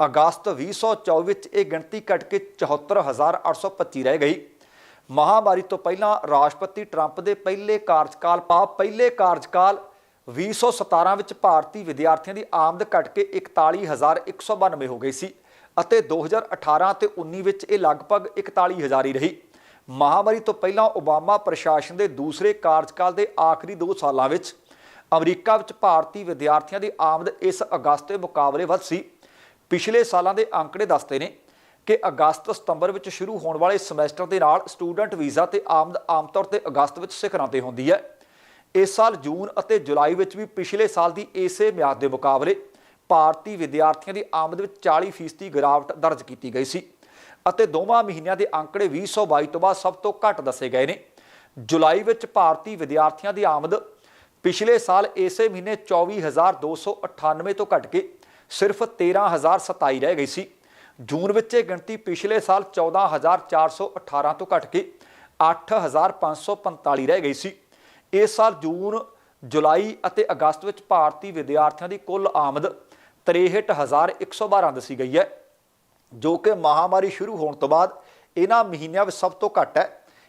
ਅਗਸਤ 2024 ਵਿੱਚ ਇਹ ਗਿਣਤੀ ਘਟ ਕੇ 74825 ਰਹਿ ਗਈ। ਮਹਾਮਾਰੀ ਤੋਂ ਪਹਿਲਾਂ ਰਾਸ਼ਟਰਪਤੀ ਟਰੰਪ ਦੇ ਪਹਿਲੇ ਕਾਰਜਕਾਲ ਪਾ ਪਹਿਲੇ ਕਾਰਜਕਾਲ 2017 ਵਿੱਚ ਭਾਰਤੀ ਵਿਦਿਆਰਥੀਆਂ ਦੀ ਆਮਦ ਘਟ ਕੇ 41192 ਹੋ ਗਈ ਸੀ ਅਤੇ 2018 ਤੇ 19 ਵਿੱਚ ਇਹ ਲਗਭਗ 41000 ਹੀ ਰਹੀ। ਮਹਾਮਾਰੀ ਤੋਂ ਪਹਿਲਾਂ ਓਬਾਮਾ ਪ੍ਰਸ਼ਾਸਨ ਦੇ ਦੂਸਰੇ ਕਾਰਜਕਾਲ ਦੇ ਆਖਰੀ 2 ਸਾਲਾਂ ਵਿੱਚ ਅਮਰੀਕਾ ਵਿੱਚ ਭਾਰਤੀ ਵਿਦਿਆਰਥੀਆਂ ਦੀ ਆਮਦ ਇਸ ਅਗਸਤ ਦੇ ਮੁਕਾਬਲੇ ਵੱਧ ਸੀ। ਪਿਛਲੇ ਸਾਲਾਂ ਦੇ ਅੰਕੜੇ ਦੱਸਦੇ ਨੇ ਕਿ ਅਗਸਤ ਸਤੰਬਰ ਵਿੱਚ ਸ਼ੁਰੂ ਹੋਣ ਵਾਲੇ ਸਮੈਸਟਰ ਦੇ ਨਾਲ ਸਟੂਡੈਂਟ ਵੀਜ਼ਾ ਤੇ ਆਮਦ ਆਮ ਤੌਰ ਤੇ ਅਗਸਤ ਵਿੱਚ ਸਿਖਰਾਂ ਤੇ ਹੁੰਦੀ ਹੈ। ਇਸ ਸਾਲ ਜੂਨ ਅਤੇ ਜੁਲਾਈ ਵਿੱਚ ਵੀ ਪਿਛਲੇ ਸਾਲ ਦੀ ਇਸੇ ਮਿਆਦ ਦੇ ਮੁਕਾਬਲੇ ਭਾਰਤੀ ਵਿਦਿਆਰਥੀਆਂ ਦੀ ਆਮਦ ਵਿੱਚ 40% ਗਿਰਾਵਟ ਦਰਜ ਕੀਤੀ ਗਈ ਸੀ ਅਤੇ ਦੋਵਾਂ ਮਹੀਨਿਆਂ ਦੇ ਅੰਕੜੇ 2022 ਤੋਂ ਬਾਅਦ ਸਭ ਤੋਂ ਘੱਟ ਦੱਸੇ ਗਏ ਨੇ। ਜੁਲਾਈ ਵਿੱਚ ਭਾਰਤੀ ਵਿਦਿਆਰਥੀਆਂ ਦੀ ਆਮਦ ਪਿਛਲੇ ਸਾਲ ਇਸੇ ਮਹੀਨੇ 24298 ਤੋਂ ਘਟ ਕੇ ਸਿਰਫ 13027 ਰਹਿ ਗਈ ਸੀ। ਜੂਨ ਵਿੱਚ ਇਹ ਗਿਣਤੀ ਪਿਛਲੇ ਸਾਲ 14418 ਤੋਂ ਘਟ ਕੇ 8545 ਰਹਿ ਗਈ ਸੀ। ਇਸ ਸਾਲ ਜੂਨ, ਜੁਲਾਈ ਅਤੇ ਅਗਸਤ ਵਿੱਚ ਭਾਰਤੀ ਵਿਦਿਆਰਥੀਆਂ ਦੀ ਕੁੱਲ ਆਮਦ 63112 ਦੱਸੀ ਗਈ ਹੈ, ਜੋ ਕਿ ਮਹਾਮਾਰੀ ਸ਼ੁਰੂ ਹੋਣ ਤੋਂ ਬਾਅਦ ਇਹਨਾਂ ਮਹੀਨਿਆਂ ਵਿੱਚ ਸਭ ਤੋਂ ਘੱਟ ਹੈ।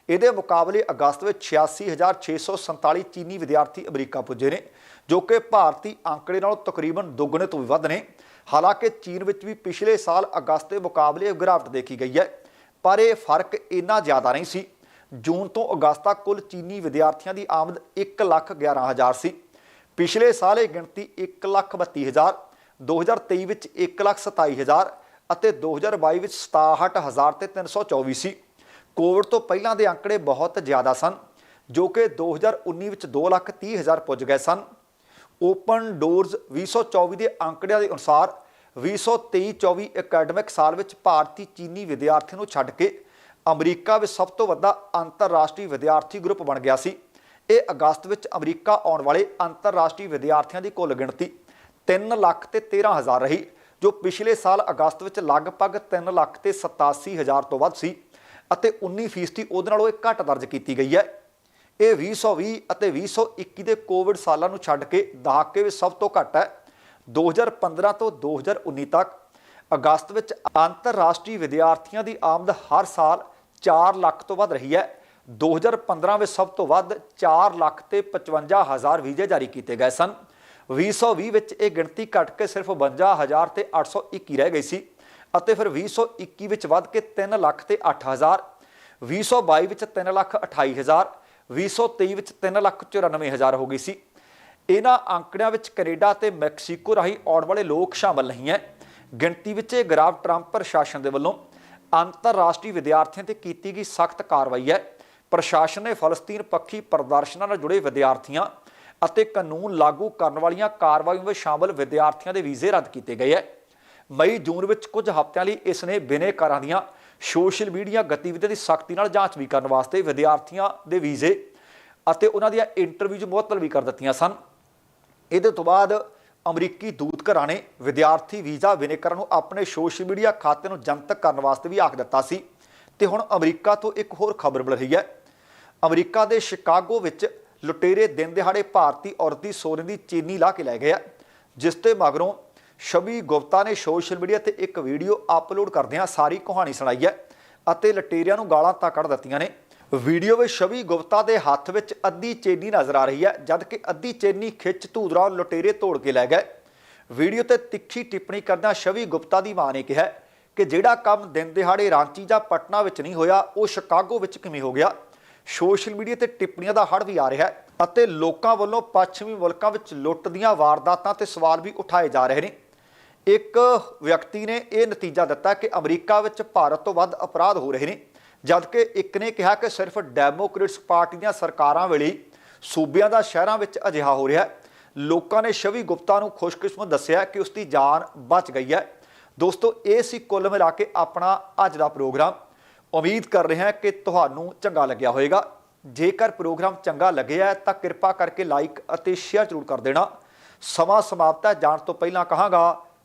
ਇਹਦੇ ਮੁਕਾਬਲੇ ਅਗਸਤ ਵਿੱਚ 86647 ਚੀਨੀ ਵਿਦਿਆਰਥੀ ਅਮਰੀਕਾ ਪੁੱਜੇ ਨੇ, ਜੋ ਕਿ ਭਾਰਤੀ ਅੰਕੜੇ ਨਾਲੋਂ ਤਕਰੀਬਨ ਦੁੱਗਣੇ ਤੋਂ ਵੀ ਵੱਧ ਨੇ। ਹਾਲਾਂਕਿ ਚੀਨ ਵਿੱਚ ਵੀ ਪਿਛਲੇ ਸਾਲ ਅਗਸਤ ਦੇ ਮੁਕਾਬਲੇ ਗਿਰਾਵਟ ਦੇਖੀ ਗਈ ਹੈ, ਪਰ ਇਹ ਫ਼ਰਕ ਇੰਨਾ ਜ਼ਿਆਦਾ ਨਹੀਂ ਸੀ। ਜੂਨ ਤੋਂ ਅਗਸਤ ਤੱਕ ਕੁੱਲ ਚੀਨੀ ਵਿਦਿਆਰਥੀਆਂ ਦੀ ਆਮਦ 111000 ਸੀ। ਪਿਛਲੇ ਸਾਲ ਇਹ ਗਿਣਤੀ 132000 2023 ਵਿੱਚ 127000 ਅਤੇ 2022 ਵਿੱਚ 67000 ਤੇ 324 ਸੀ। ਕੋਵਿਡ ਤੋਂ ਪਹਿਲਾਂ ਦੇ ਅੰਕੜੇ ਬਹੁਤ ਜ਼ਿਆਦਾ ਸਨ, ਜੋ ਕਿ 2019 ਵਿੱਚ 230000 ਪੁੱਜ ਗਏ ਸਨ। ਓਪਨ ਡੋਰਸ 2024 ਦੇ ਅੰਕੜਿਆਂ ਦੇ ਅਨੁਸਾਰ 2023-24 ਅਕੈਡਮਿਕ ਸਾਲ ਵਿੱਚ ਭਾਰਤੀ ਚੀਨੀ ਵਿਦਿਆਰਥੀ ਨੂੰ ਛੱਡ ਕੇ ਅਮਰੀਕਾ ਵਿੱਚ ਸਭ ਤੋਂ ਵੱਡਾ ਅੰਤਰਰਾਸ਼ਟਰੀ ਵਿਦਿਆਰਥੀ ਗਰੁੱਪ ਬਣ ਗਿਆ ਸੀ। ਇਹ ਅਗਸਤ ਵਿੱਚ ਅਮਰੀਕਾ ਆਉਣ ਵਾਲੇ ਅੰਤਰਰਾਸ਼ਟਰੀ ਵਿਦਿਆਰਥੀਆਂ ਦੀ ਕੁੱਲ ਗਿਣਤੀ 3 ਲੱਖ ਤੇ 13000 ਰਹੀ, ਜੋ ਪਿਛਲੇ ਸਾਲ ਅਗਸਤ ਵਿੱਚ ਲਗਭਗ 3 ਲੱਖ ਤੇ 87 ਹਜ਼ਾਰ ਤੋਂ ਵੱਧ ਸੀ। ਅਤੇ 19 ਫੀਸਦੀ ਉਹਦੇ ਨਾਲੋਂ ਇਹ ਘੱਟ ਦਰਜ ਕੀਤੀ ਗਈ ਹੈ। ਇਹ 2020 ਅਤੇ 2021 ਦੇ ਕੋਵਿਡ ਸਾਲਾਂ ਨੂੰ ਛੱਡ ਕੇ ਦਹਾਕੇ ਵਿੱਚ ਸਭ ਤੋਂ ਘੱਟ ਹੈ। 2015 ਤੋਂ 2019 ਤੱਕ ਅਗਸਤ ਵਿੱਚ ਅੰਤਰਰਾਸ਼ਟਰੀ ਵਿਦਿਆਰਥੀਆਂ ਦੀ ਆਮਦ ਹਰ ਸਾਲ 4 ਲੱਖ ਤੋਂ ਵੱਧ ਰਹੀ ਹੈ। 2015 ਵਿੱਚ ਸਭ ਤੋਂ ਵੱਧ 4 ਲੱਖ ਤੇ 55 ਹਜ਼ਾਰ ਵੀਜ਼ੇ ਜਾਰੀ ਕੀਤੇ ਗਏ ਸਨ। 2020 ਵਿੱਚ ਇਹ ਗਿਣਤੀ ਘਟ ਕੇ ਸਿਰਫ 52 ਹਜ਼ਾਰ ਤੇ 821 ਰਹਿ ਗਈ ਸੀ। ਅਤੇ ਫਿਰ 2021 ਵਿੱਚ ਵੱਧ ਕੇ 3 ਲੱਖ ਤੇ 8 ਹਜ਼ਾਰ 2022 ਵਿੱਚ 3 ਲੱਖ 28 ਹਜ਼ਾਰ 2023 ਵਿੱਚ 3 ਲੱਖ 94 ਹਜ਼ਾਰ ਹੋ ਗਈ ਸੀ। ਇਹਨਾਂ ਅੰਕੜਿਆਂ ਵਿੱਚ ਕੈਨੇਡਾ ਤੇ ਮੈਕਸੀਕੋ ਰਾਹੀਂ ਆਉਣ ਵਾਲੇ ਲੋਕ ਸ਼ਾਮਲ ਨਹੀਂ ਹੈ। ਗਿਣਤੀ ਵਿੱਚ ਇਹ ਗ੍ਰਾਫ ਟਰੰਪ ਪ੍ਰਸ਼ਾਸਨ ਦੇ ਵੱਲੋਂ ਅੰਤਰਰਾਸ਼ਟਰੀ ਵਿਦਿਆਰਥੀਆਂ ਤੇ ਕੀਤੀ ਗਈ ਸਖਤ ਕਾਰਵਾਈ ਹੈ। ਪ੍ਰਸ਼ਾਸਨ ਨੇ ਫਲਸਤੀਨ ਪੱਖੀ ਪ੍ਰਦਰਸ਼ਨਾਂ ਨਾਲ ਜੁੜੇ ਵਿਦਿਆਰਥੀਆਂ ਅਤੇ ਕਾਨੂੰਨ ਲਾਗੂ ਕਰਨ ਵਾਲੀਆਂ ਕਾਰਵਾਈਆਂ ਵਿੱਚ ਸ਼ਾਮਲ ਵਿਦਿਆਰਥੀਆਂ ਦੇ ਵੀਜ਼ੇ ਰੱਦ ਕੀਤੇ ਗਏ ਹੈ। ਮਈ ਜੂਨ ਵਿੱਚ ਕੁਝ ਹਫ਼ਤਿਆਂ ਲਈ ਇਸ ਨੇ ਬਿਨੇਕਾਰਾਂ ਦੀਆਂ ਸੋਸ਼ਲ ਮੀਡੀਆ ਗਤੀਵਿਧੀਆਂ ਦੀ ਸਖਤੀ ਨਾਲ ਜਾਂਚ ਵੀ ਕਰਨ ਵਾਸਤੇ ਵਿਦਿਆਰਥੀਆਂ ਦੇ ਵੀਜ਼ੇ ਅਤੇ ਉਹਨਾਂ ਦੀਆਂ ਇੰਟਰਵਿਊਜ਼ ਮੁਅੱਤਲ ਵੀ ਕਰ ਦਿੱਤੀਆਂ ਸਨ। ਇਹਦੇ ਤੋਂ ਬਾਅਦ ਅਮਰੀਕੀ ਦੂਤ ਘਰਾਂ ਨੇ ਵਿਦਿਆਰਥੀ ਵੀਜ਼ਾ ਵਿਨੇਕਰਾਂ ਨੂੰ ਆਪਣੇ ਸੋਸ਼ਲ ਮੀਡੀਆ ਖਾਤੇ ਨੂੰ ਜਨਤਕ ਕਰਨ ਵਾਸਤੇ ਵੀ ਆਖ ਦਿੱਤਾ ਸੀ। ਤੇ ਹੁਣ ਅਮਰੀਕਾ ਤੋਂ ਇੱਕ ਹੋਰ ਖਬਰ ਮਿਲ ਰਹੀ ਹੈ। ਅਮਰੀਕਾ ਦੇ ਸ਼ਿਕਾਗੋ ਵਿੱਚ ਲੁਟੇਰੇ ਦਿਨ ਦਿਹਾੜੇ ਭਾਰਤੀ ਔਰਤ ਦੀ ਸੋਨੇ ਦੀ ਚੀਨੀ ਲਾ ਕੇ ਲੈ ਗਏ ਜਿਸ ਤੇ ਮਗਰੋਂ ਸ਼ਬੀ ਗੁਪਤਾ ਨੇ ਸੋਸ਼ਲ ਮੀਡੀਆ ਤੇ ਇੱਕ ਵੀਡੀਓ ਅਪਲੋਡ ਕਰਦਿਆਂ ਸਾਰੀ ਕਹਾਣੀ ਸੁਣਾਈ ਹੈ ਅਤੇ ਲਟੇਰਿਆਂ ਨੂੰ ਗਾਲਾਂ ਤਾਂ ਕੱਢ ਦਿੱਤੀਆਂ ਨੇ। ਵੀਡੀਓ ਵਿੱਚ ਸ਼ਬੀ ਗੁਪਤਾ ਦੇ ਹੱਥ ਵਿੱਚ ਅੱਧੀ ਚੇਨੀ ਨਜ਼ਰ ਆ ਰਹੀ ਹੈ, ਜਦਕਿ ਅੱਧੀ ਚੇਨੀ ਖਿੱਚ ਧੂਦਰਾ ਲੁਟੇਰੇ ਤੋੜ ਕੇ ਲੈ ਗਏ। ਵੀਡੀਓ ਤੇ ਤਿੱਖੀ ਟਿੱਪਣੀ ਕਰਦਿਆਂ ਸ਼ਵੀ ਗੁਪਤਾ ਦੀ ਮਾਂ ਨੇ ਕਿਹਾ ਕਿ ਜਿਹੜਾ ਕੰਮ ਦਿਨ ਦਿਹਾੜੇ ਰਾਂਚੀ ਜਾਂ ਪਟਨਾ ਵਿੱਚ ਨਹੀਂ ਹੋਇਆ, ਉਹ ਸ਼ਿਕਾਗੋ ਵਿੱਚ ਕਿਵੇਂ ਹੋ ਗਿਆ? ਸੋਸ਼ਲ ਮੀਡੀਆ ਤੇ ਟਿੱਪਣੀਆਂ ਦਾ ਹੜ ਵੀ ਆ ਰਿਹਾ ਹੈ ਅਤੇ ਲੋਕਾਂ ਵੱਲੋਂ ਪੱਛਮੀ ਮੁਲਕਾਂ ਵਿੱਚ ਲੁੱਟ ਦੀਆਂ ਵਾਰਦਾਤਾਂ ਤੇ ਸਵਾਲ ਵੀ ਉਠਾਏ ਜਾ ਰਹੇ ਨੇ। ਇੱਕ ਵਿਅਕਤੀ ਨੇ ਇਹ ਨਤੀਜਾ ਦਿੱਤਾ ਕਿ ਅਮਰੀਕਾ ਵਿੱਚ ਭਾਰਤ ਤੋਂ ਵੱਧ ਅਪਰਾਧ ਹੋ ਰਹੇ ਨੇ, ਜਦਕਿ ਇੱਕ ਨੇ ਕਿਹਾ ਕਿ ਸਿਰਫ ਡੈਮੋਕ੍ਰੇਟਸ ਪਾਰਟੀ ਦੀਆਂ ਸਰਕਾਰਾਂ ਵੇਲੇ ਸੂਬਿਆਂ ਦਾ ਸ਼ਹਿਰਾਂ ਵਿੱਚ ਅਜਿਹਾ ਹੋ ਰਿਹਾ ਹੈ। ਲੋਕਾਂ ਨੇ ਸ਼ਵੀ ਗੁਪਤਾ ਨੂੰ ਖੁਸ਼ਕਿਸਮਤ ਦੱਸਿਆ ਕਿ ਉਸ ਦੀ ਜਾਨ ਬਚ ਗਈ ਹੈ। ਦੋਸਤੋ, ਇਹ ਸੀ ਕੁੱਲ ਮਿਲਾ ਕੇ ਆਪਣਾ ਅੱਜ ਦਾ ਪ੍ਰੋਗਰਾਮ। ਉਮੀਦ ਕਰ ਰਿਹਾ ਕਿ ਤੁਹਾਨੂੰ ਚੰਗਾ ਲੱਗਿਆ ਹੋਵੇਗਾ। ਜੇਕਰ ਪ੍ਰੋਗਰਾਮ ਚੰਗਾ ਲੱਗਿਆ ਤਾਂ ਕਿਰਪਾ ਕਰਕੇ ਲਾਈਕ ਅਤੇ ਸ਼ੇਅਰ ਜ਼ਰੂਰ ਕਰ ਦੇਣਾ। ਸਮਾਂ ਸਮਾਪਤ ਹੈ। ਜਾਣ ਤੋਂ ਪਹਿਲਾਂ ਕਹਾਂਗਾ